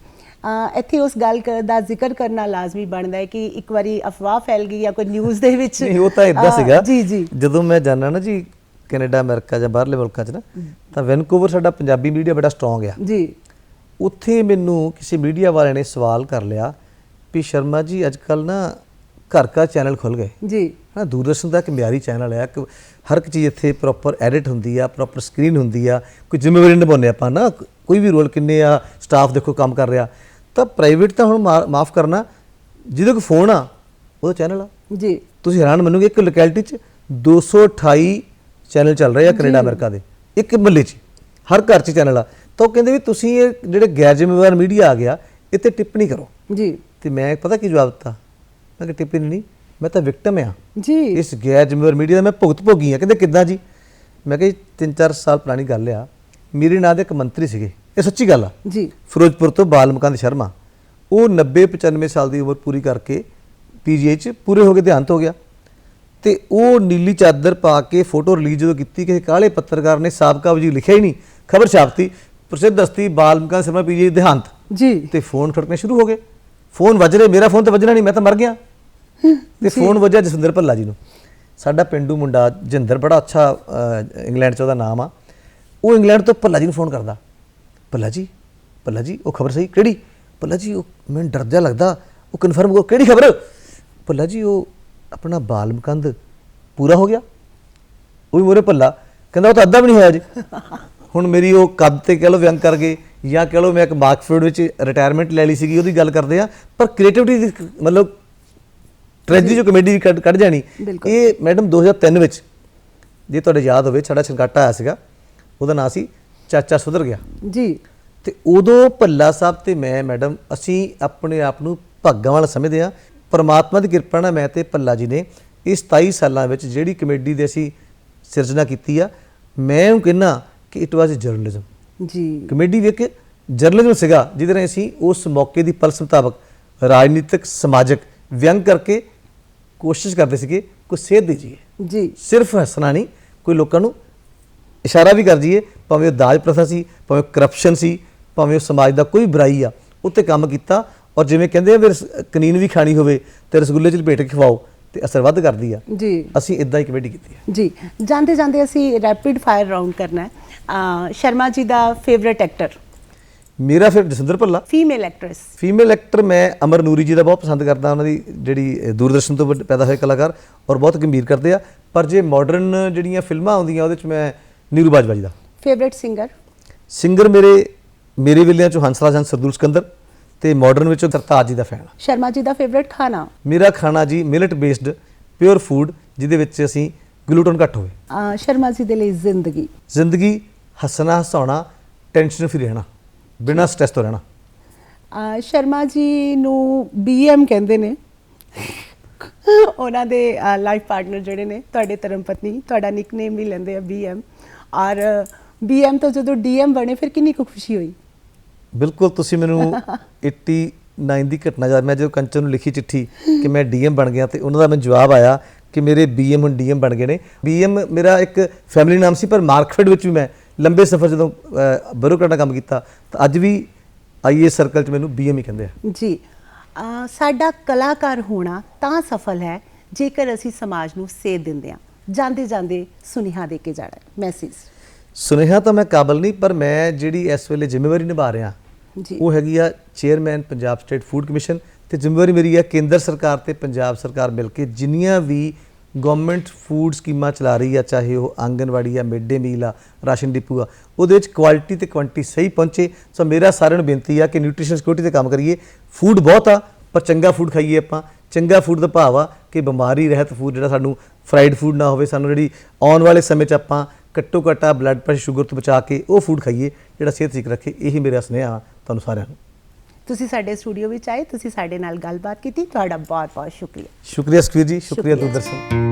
ਇੱਥੇ ਉਸ ਗੱਲ ਦਾ ਜ਼ਿਕਰ ਕਰਨਾ ਲਾਜ਼ਮੀ ਬਣਦਾ ਹੈ ਕਿ ਇੱਕ ਵਾਰੀ ਅਫਵਾਹ ਫੈਲ ਗਈ ਜਾਂ ਕੋਈ ਨਿਊਜ਼ ਦੇ ਵਿੱਚ। ਨਹੀਂ ਉਹ ਤਾਂ ਇਦਾਂ ਸੀਗਾ। ਜੀ ਜੀ। ਜਦੋਂ ਮੈਂ ਜਾਣਾ ਨਾ ਜੀ ਕੈਨੇਡਾ ਅਮਰੀਕਾ ਜਾਂ ਬਾਹਰਲੇ ਮੁਲਕਾਂ 'ਚ ਨਾ ਤਾਂ ਵੈਨਕੂਵਰ ਸਾਡਾ ਪੰਜਾਬੀ ਮੀਡੀਆ ਬੜਾ ਸਟਰੋਂਗ ਆ। ਜੀ। ਉੱਥੇ ਮੈਨੂੰ ਕਿਸੇ ਮੀਡੀਆ ਵਾਲੇ ਨੇ ਸਵਾਲ ਕਰ ਲਿਆ ਵੀ ਸ਼ਰਮਾ ਜੀ ਅੱਜ ਕੱਲ ਨਾ ਘਰ ਘਰ ਚੈਨਲ ਖੁੱਲ ਗਏ। ਜੀ। ਹਾਂ ਦੂਰਦਰਸ਼ਨ ਦਾ ਇੱਕ ਮਿਆਰੀ ਚੈਨਲ ਹੈ ਕਿ ਹਰ ਇੱਕ ਚੀਜ਼ ਇੱਥੇ ਪ੍ਰੋਪਰ ਐਡਿਟ ਹੁੰਦੀ ਆ ਪ੍ਰੋਪਰ ਸਕਰੀਨ ਹੁੰਦੀ ਆ ਕੋਈ ਜ਼ਿੰਮੇਵਾਰੀ ਨਿਭਾਉਂਦੇ ਆਪਾਂ ਨਾ ਕੋਈ ਵੀ ਰੋਲ ਕਿੰਨੇ ਆ ਸਟਾਫ ਦੇਖੋ ਕੰਮ ਕਰ ਰਿਹਾ। ਤਾਂ ਪ੍ਰਾਈਵੇਟ ਤਾਂ ਹੁਣ ਮਾਫ ਕਰਨਾ ਜਿਹਦੇ ਕੋਲ ਫੋਨ ਆ ਉਹਦਾ ਚੈਨਲ ਆ। ਜੀ। ਤੁਸੀਂ ਹੈਰਾਨ ਮੰਨੋਗੇ ਇੱਕ ਲੋਕੈਲਿਟੀ 'ਚ 228 ਚੈਨਲ ਚੱਲ ਰਹੇ ਆ ਕੈਨੇਡਾ ਅਮਰੀਕਾ ਦੇ। ਇੱਕ ਮਹੱਲੇ 'ਚ ਹਰ ਘਰ 'ਚ ਚੈਨਲ ਆ। ਤਾਂ ਉਹ ਕਹਿੰਦੇ ਵੀ ਤੁਸੀਂ ਇਹ ਜਿਹੜੇ ਗੈਰ ਜ਼ਿੰਮੇਵਾਰ ਮੀਡੀਆ ਆ ਗਿਆ ਇੱਥੇ ਟਿੱਪਣੀ ਕਰੋ। ਜੀ। ਤੇ ਮੈਂ ਪਤਾ ਕੀ ਜਵਾਬ ਦਿੱਤਾ? ਮੈਂ ਕਿ ਟਿੱਪਣੀ ਨਹੀਂ ਮੈਂ ਤਾਂ ਵਿਕਟਮ ਆ। ਜੀ। ਇਸ ਗੈਰ ਜ਼ਿੰਮੇਵਾਰ ਮੀਡੀਆ ਦਾ ਮੈਂ ਭੁਗਤ ਭੋਗੀ ਆ। ਕਹਿੰਦੇ ਕਿੱਦਾਂ ਜੀ? ਮੈਂ ਕਿਹਾ ਜੀ 3-4 ਸਾਲ ਪੁਰਾਣੀ ਗੱਲ ਆ। ਮੇਰੇ ਨਾਂ ਦੇ ਇੱਕ ਮੰਤਰੀ ਸੀਗੇ। ਇਹ ਸੱਚੀ ਗੱਲ ਆ। ਜੀ। ਫਿਰੋਜ਼ਪੁਰ ਤੋਂ ਬਾਲਮਕੰਦ ਸ਼ਰਮਾ। ਉਹ 90 95 ਸਾਲ ਦੀ ਉਮਰ ਪੂਰੀ ਕਰਕੇ ਪੀਜੀਆਈ ਚ ਪੂਰੇ ਹੋ ਕੇ ਦੇਹਾਂਤ ਹੋ ਗਿਆ। ਤੇ ਉਹ ਨੀਲੀ ਚਾਦਰ ਪਾ ਕੇ ਫੋਟੋ ਰਿਲੀਜ਼ ਜਦੋਂ ਕੀਤੀ ਕਿਸੇ ਕਾਲੇ ਪੱਤਰਕਾਰ ਨੇ ਸਾਬਕਾ ਵਜ਼ੀਰ ਲਿਖਿਆ ਹੀ ਨਹੀਂ। ਖਬਰ ਛਾਪਤੀ। ਪ੍ਰਸਿੱਧ ਹਸਤੀ ਬਾਲਮਕੰਦ ਸ਼ਰਮਾ ਪੀਜੀਆਈ ਦੇਹਾਂਤ। ਜੀ। ਤੇ ਫੋਨ ਖੜਕਣੇ ਸ਼ੁਰੂ ਹੋ ਗਏ। ਫੋਨ ਵੱਜ ਰਹੇ ਮੇਰਾ ਫੋਨ ਤਾਂ ਵੱਜਣਾ ਨਹੀਂ ਮੈਂ ਤਾਂ ਮਰ ਗਿਆ। ਤੇ ਫੋਨ ਵੱਜਿਆ ਜਸਵਿੰਦਰ ਭੱਲਾ ਜੀ ਨੂੰ। ਸਾਡਾ ਪਿੰਡੂ ਮੁੰਡਾ ਜਿੰਦਰ ਬੜਾ ਅੱਛਾ ਇੰਗਲੈਂਡ ਚ ਉਹਦਾ ਨਾਮ ਆ। ਉਹ ਇੰਗਲੈਂਡ ਤੋਂ ਭੱਲਾ ਜੀ ਨੂੰ ਫੋਨ ਕਰਦਾ। ਭੱਲਾ ਜੀ ਭੱਲਾ ਜੀ ਉਹ ਖਬਰ ਸਹੀ ਕਿਹੜੀ? ਭੱਲਾ ਜੀ ਉਹ ਮੈਨੂੰ ਡਰ ਜਿਹਾ ਲੱਗਦਾ। ਉਹ ਕਨਫਰਮ ਕਰੋ ਕਿਹੜੀ ਖਬਰ? ਭੱਲਾ ਜੀ ਉਹ ਆਪਣਾ ਬਾਲਮਕੰਦ ਪੂਰਾ ਹੋ ਗਿਆ। ਉਹ ਵੀ ਮੋਰੇ ਭੱਲਾ। ਕਹਿੰਦਾ ਉਹ ਤਾਂ ਅੱਧਾ ਵੀ ਨਹੀਂ ਹੋਇਆ ਜੀ ਹੁਣ ਮੇਰੀ ਉਹ ਕੱਦ ਤੇ ਕਹਿ ਲਓ ਵਿਅੰਗ ਕਰ ਗਏ ਜਾਂ ਕਹਿ ਲਓ ਮੈਂ ਇੱਕ ਮਾਰਕਫੀਲਡ ਵਿੱਚ ਰਿਟਾਇਰਮੈਂਟ ਲੈ ਲਈ ਸੀਗੀ ਉਹਦੀ ਗੱਲ ਕਰਦੇ ਆ ਪਰ ਕ੍ਰੀਏਟੀਵਿਟੀ ਮਤਲਬ ਟ੍ਰੈਜਡੀ ਜੋ ਕਮੇਡੀ ਦੀ ਕੱਢ ਜਾਣੀ। ਇਹ ਮੈਡਮ 2003 ਵਿੱਚ ਜੇ ਤੁਹਾਡੇ ਯਾਦ ਹੋਵੇ ਸਾਡਾ ਛਨਕਾਟਾ ਆਇਆ ਸੀਗਾ ਉਹਦਾ ਨਾਂ ਸੀ ਚਾਚਾ ਸੁਧਰ ਗਿਆ ਜੀ ਤੇ ਉਦੋਂ ਭੱਲਾ ਸਾਹਿਬ ਤੇ ਮੈਂ ਮੈਡਮ ਅਸੀਂ ਆਪਣੇ ਆਪ ਨੂੰ ਭਾਗਾਂ ਵਾਲਾ ਸਮਝਦੇ ਆ ਪਰਮਾਤਮਾ ਦੀ ਕਿਰਪਾ ਨਾਲ ਮੈਂ ਤੇ ਭੱਲਾ ਜੀ ਨੇ ਇਸ 27 ਸਾਲਾਂ ਵਿੱਚ ਜਿਹੜੀ ਕਮੇਡੀ ਦੇ ਅਸੀਂ ਸਿਰਜਣਾ ਕੀਤੀ ਆ ਮੈਂ ਉਹ ਕਹਿੰਨਾ ਕਿ ਇਟ ਵਾਸ ਜਰਨਲਿਜ਼ਮ ਜੀ। ਕਮੇਡੀ ਵੀ ਇੱਕ ਜਰਨਲਿਜ਼ਮ ਸੀਗਾ ਜਿਹਦੇ ਰਾਹੀਂ ਅਸੀਂ ਉਸ ਮੌਕੇ ਦੀ ਪਲਸ ਮੁਤਾਬਕ ਰਾਜਨੀਤਿਕ ਸਮਾਜਿਕ ਵਿਅੰਗ ਕਰਕੇ ਕੋਸ਼ਿਸ਼ ਕਰਦੇ ਸੀਗੇ ਕੋਈ ਸੇਧ ਦੇ ਜੀਏ ਜੀ। ਸਿਰਫ ਹੱਸਣਾ ਨਹੀਂ ਕੋਈ ਲੋਕਾਂ ਨੂੰ ਇਸ਼ਾਰਾ ਵੀ ਕਰ ਜੀਏ ਭਾਵੇਂ ਉਹ ਦਾਜ ਪ੍ਰਥਾ ਸੀ ਭਾਵੇਂ ਕਰਪਸ਼ਨ ਸੀ ਭਾਵੇਂ ਉਹ ਸਮਾਜ ਦਾ ਕੋਈ ਬੁਰਾਈ ਆ ਉੱਤੇ ਕੰਮ ਕੀਤਾ। ਔਰ ਜਿਵੇਂ ਕਹਿੰਦੇ ਆ ਵੀ ਕਨੀਨ ਵੀ ਖਾਣੀ ਹੋਵੇ ਤੇ ਰਸਗੁੱਲੇ ਚ ਲਪੇਟ ਕੇ ਖਵਾਓ ਤੇ ਅਸਰ ਵੱਧ ਕਰਦੀ ਆ। ਜੀ। ਅਸੀਂ ਇਦਾਂ ਹੀ ਕਮੇਡੀ ਕੀਤੀ ਹੈ ਜੀ ਜਾਂਦੇ ਜਾਂਦੇ ਅਸੀਂ ਰੈਪਿਡ ਫਾਇਰ ਰਾਉਂਡ ਕਰਨਾ ਹੈ। ਸ਼ਰਮਾ ਜੀ ਦਾ ਫੇਵਰਿਟ ਐਕਟਰ ਮੇਰਾ ਫਿਰ Jaswinder Bhalla. Female actress female actor ਮੈਂ ਅਮਰ ਨੂਰੀ ਜੀ ਦਾ ਬਹੁਤ ਪਸੰਦ ਕਰਦਾ ਉਹਨਾਂ ਦੀ ਜਿਹੜੀ ਦੂਰਦਰਸ਼ਨ ਤੋਂ ਪੈਦਾ ਹੋਏ ਕਲਾਕਾਰ ਔਰ ਬਹੁਤ ਗੰਭੀਰ ਕਰਦੇ ਆ। ਪਰ ਜੇ ਮਾਡਰਨ ਜਿਹੜੀਆਂ ਫਿਲਮਾਂ ਆਉਂਦੀਆਂ ਉਹਦੇ ਚ ਮੈਂ ਨੀਰੂ ਬਾਜਵਾ ਜੀ ਦਾ। ਫੇਵਰਿਟ ਸਿੰਗਰ ਸਿੰਗਰ ਮੇਰੇ ਮੇਰੇ ਵੇਲਿਆਂ ਚੋਂ ਹੰਸਰਾਜ ਹੰਸ ਸਰਦੂਲ ਸਿਕੰਦਰ। ਤੇ ਮਾਡਰਨ ਵਿੱਚੋਂ ਸਰਤਾਜ ਜੀ ਦਾ ਫੈਨ ਸ਼ਰਮਾ ਜੀ ਦਾ ਫੇਵਰਿਟ ਖਾਣਾ? ਮੇਰਾ ਖਾਣਾ ਜੀ ਮਿਲਟ ਬੇਸਡ ਪਿਓਰ ਫੂਡ ਜਿਹਦੇ ਵਿੱਚ ਅਸੀਂ ਗਲੂਟਨ ਘੱਟ ਹੋਵੇ। ਅਹ, ਸ਼ਰਮਾ ਜੀ ਦੇ ਲਈ ਜ਼ਿੰਦਗੀ। ਜ਼ਿੰਦਗੀ ਹੱਸਣਾ ਹਸਾਉਣਾ ਟੈਨਸ਼ਨ ਫਰੀ ਰਹਿਣਾ ਬਿਨਾਂ ਸਟ੍ਰੈਸ ਤੋਂ ਰਹਿਣਾ। ਅਹ, ਸ਼ਰਮਾ ਜੀ ਨੂੰ ਬੀਐਮ ਕਹਿੰਦੇ ਨੇ। ਉਹਨਾਂ ਦੇ ਲਾਈਫ ਪਾਰਟਨਰ ਜਿਹੜੇ ਨੇ ਤੁਹਾਡੇ ਧਰਮ ਪਤਨੀ ਤੁਹਾਡਾ ਨਿਕਨੇਮ ਵੀ ਲੈਂਦੇ ਆ ਬੀਐਮ ਔਰ ਬੀਐਮ ਤੋਂ ਜਦੋਂ ਡੀਐਮ ਬਣੇ ਫਿਰ ਕਿੰਨੀ ਕੁ ਖੁਸ਼ੀ ਹੋਈ? ਬਿਲਕੁਲ ਤੁਸੀਂ ਮੈਨੂੰ 89 ਦੀ ਘਟਨਾ ਯਾਦ ਮੈਂ ਜਦੋਂ ਕੰਚਨ ਨੂੰ ਲਿਖੀ ਚਿੱਠੀ ਕਿ ਮੈਂ ਡੀਐਮ ਬਣ ਗਿਆ ਤੇ ਉਹਨਾਂ ਦਾ ਮੈਨੂੰ ਜਵਾਬ ਆਇਆ ਕਿ ਮੇਰੇ ਬੀਐਮ ਹੁਣ ਡੀਐਮ ਬਣ ਗਏ ਨੇ। ਬੀਐਮ ਮੇਰਾ ਇੱਕ ਫੈਮਿਲੀ ਨਾਮ ਸੀ ਪਰ ਮਾਰਕਫੈਡ ਵਿੱਚ ਵੀ ਮੈਂ ਲੰਬੇ ਸਫ਼ਰ ਜਦੋਂ ਬਰੋਕਰ ਦਾ ਕੰਮ ਕੀਤਾ ਤਾਂ ਅੱਜ ਵੀ ਆਈਏ ਸਰਕਲ 'ਚ ਮੈਨੂੰ ਬੀਐਮ ਹੀ ਕਹਿੰਦੇ ਆ। ਜੀ ਸਾਡਾ ਕਲਾਕਾਰ ਹੋਣਾ ਤਾਂ ਸਫਲ ਹੈ ਜੇਕਰ ਅਸੀਂ ਸਮਾਜ ਨੂੰ ਸੇਧ ਦਿੰਦੇ ਹਾਂ। ਜਾਂਦੇ ਜਾਂਦੇ ਸੁਨੇਹਾ ਦੇ ਕੇ ਜਾਣਾ ਮੈਸੇਜ ਸੁਨੇਹਾ ਤਾਂ ਮੈਂ ਕਾਬਲ ਨਹੀਂ ਪਰ ਮੈਂ ਜਿਹੜੀ ਇਸ ਵੇਲੇ ਜ਼ਿੰਮੇਵਾਰੀ ਨਿਭਾ ਰਿਹਾ ਜੀ। ਉਹ ਹੈਗੀ ਆ chairman Punjab state food commission ਤੇ ਜ਼ਿੰਮੇਵਾਰੀ ਮੇਰੀ ਆ ਕੇਂਦਰ ਸਰਕਾਰ ਤੇ ਪੰਜਾਬ ਸਰਕਾਰ ਮਿਲ ਕੇ ਜਿੰਨੀਆਂ ਵੀ ਗਵਰਨਮੈਂਟ ਫੂਡ ਸਕੀਮਾਂ ਚਲਾ ਰਹੀ ਆ ਚਾਹੇ ਉਹ ਆਂਗਨਵਾੜੀ ਆ ਮਿਡ ਡੇ ਮੀਲ ਆ ਰਾਸ਼ਨ ਡਿਪੂ ਆ ਉਹਦੇ ਵਿੱਚ ਕੁਆਲਿਟੀ ਤੇ ਕੁਆਂਟੀਟੀ ਸਹੀ ਪਹੁੰਚੇ। ਸੋ ਮੇਰਾ ਸਾਰਿਆਂ ਨੂੰ ਬੇਨਤੀ ਆ ਕਿ ਨਿਊਟ੍ਰੀਸ਼ਨ ਸਿਕਿਉਰਿਟੀ ਤੇ ਕੰਮ ਕਰੀਏ। ਫੂਡ ਬਹੁਤ ਆ ਪਰ ਚੰਗਾ ਫੂਡ ਖਾਈਏ ਆਪਾਂ। ਚੰਗਾ ਫੂਡ ਦਾ ਭਾਵ ਆ ਕਿ ਬਿਮਾਰੀ ਰਹਿਤ ਫੂਡ ਜਿਹੜਾ ਸਾਨੂੰ ਫਰਾਈਡ ਫੂਡ ਨਾ ਹੋਵੇ ਸਾਨੂੰ ਜਿਹੜੀ ਆਉਣ ਵਾਲੇ ਸਮੇਂ 'ਚ ਆਪਾਂ ਘੱਟੋ ਘੱਟਾ ਬਲੱਡ ਪ੍ਰੈਸ਼ਰ ਸ਼ੂਗਰ ਤੋਂ ਬਚਾ ਕੇ ਉਹ ਫੂਡ ਖਾਈਏ ਜਿਹੜਾ ਸਿਹਤ ਠੀਕ ਰੱਖੇ ਇਹੀ ਮੇਰਾ ਸੁਨੇਹਾ ਆ ਤੁਹਾਨੂੰ ਸਾਰਿਆਂ ਨੂੰ। ਤੁਸੀਂ ਸਾਡੇ ਸਟੂਡੀਓ ਵਿੱਚ ਆਏ ਤੁਸੀਂ ਸਾਡੇ ਨਾਲ ਗੱਲਬਾਤ ਕੀਤੀ ਤੁਹਾਡਾ ਬਹੁਤ ਬਹੁਤ ਸ਼ੁਕਰੀਆ। ਸ਼ੁਕਰੀਆ ਸੁਖਵੀਰ ਜੀ ਸ਼ੁਕਰੀਆ ਸ਼ੁਕਰੀਆ। ਦੂਰਦਰਸ਼ਨ।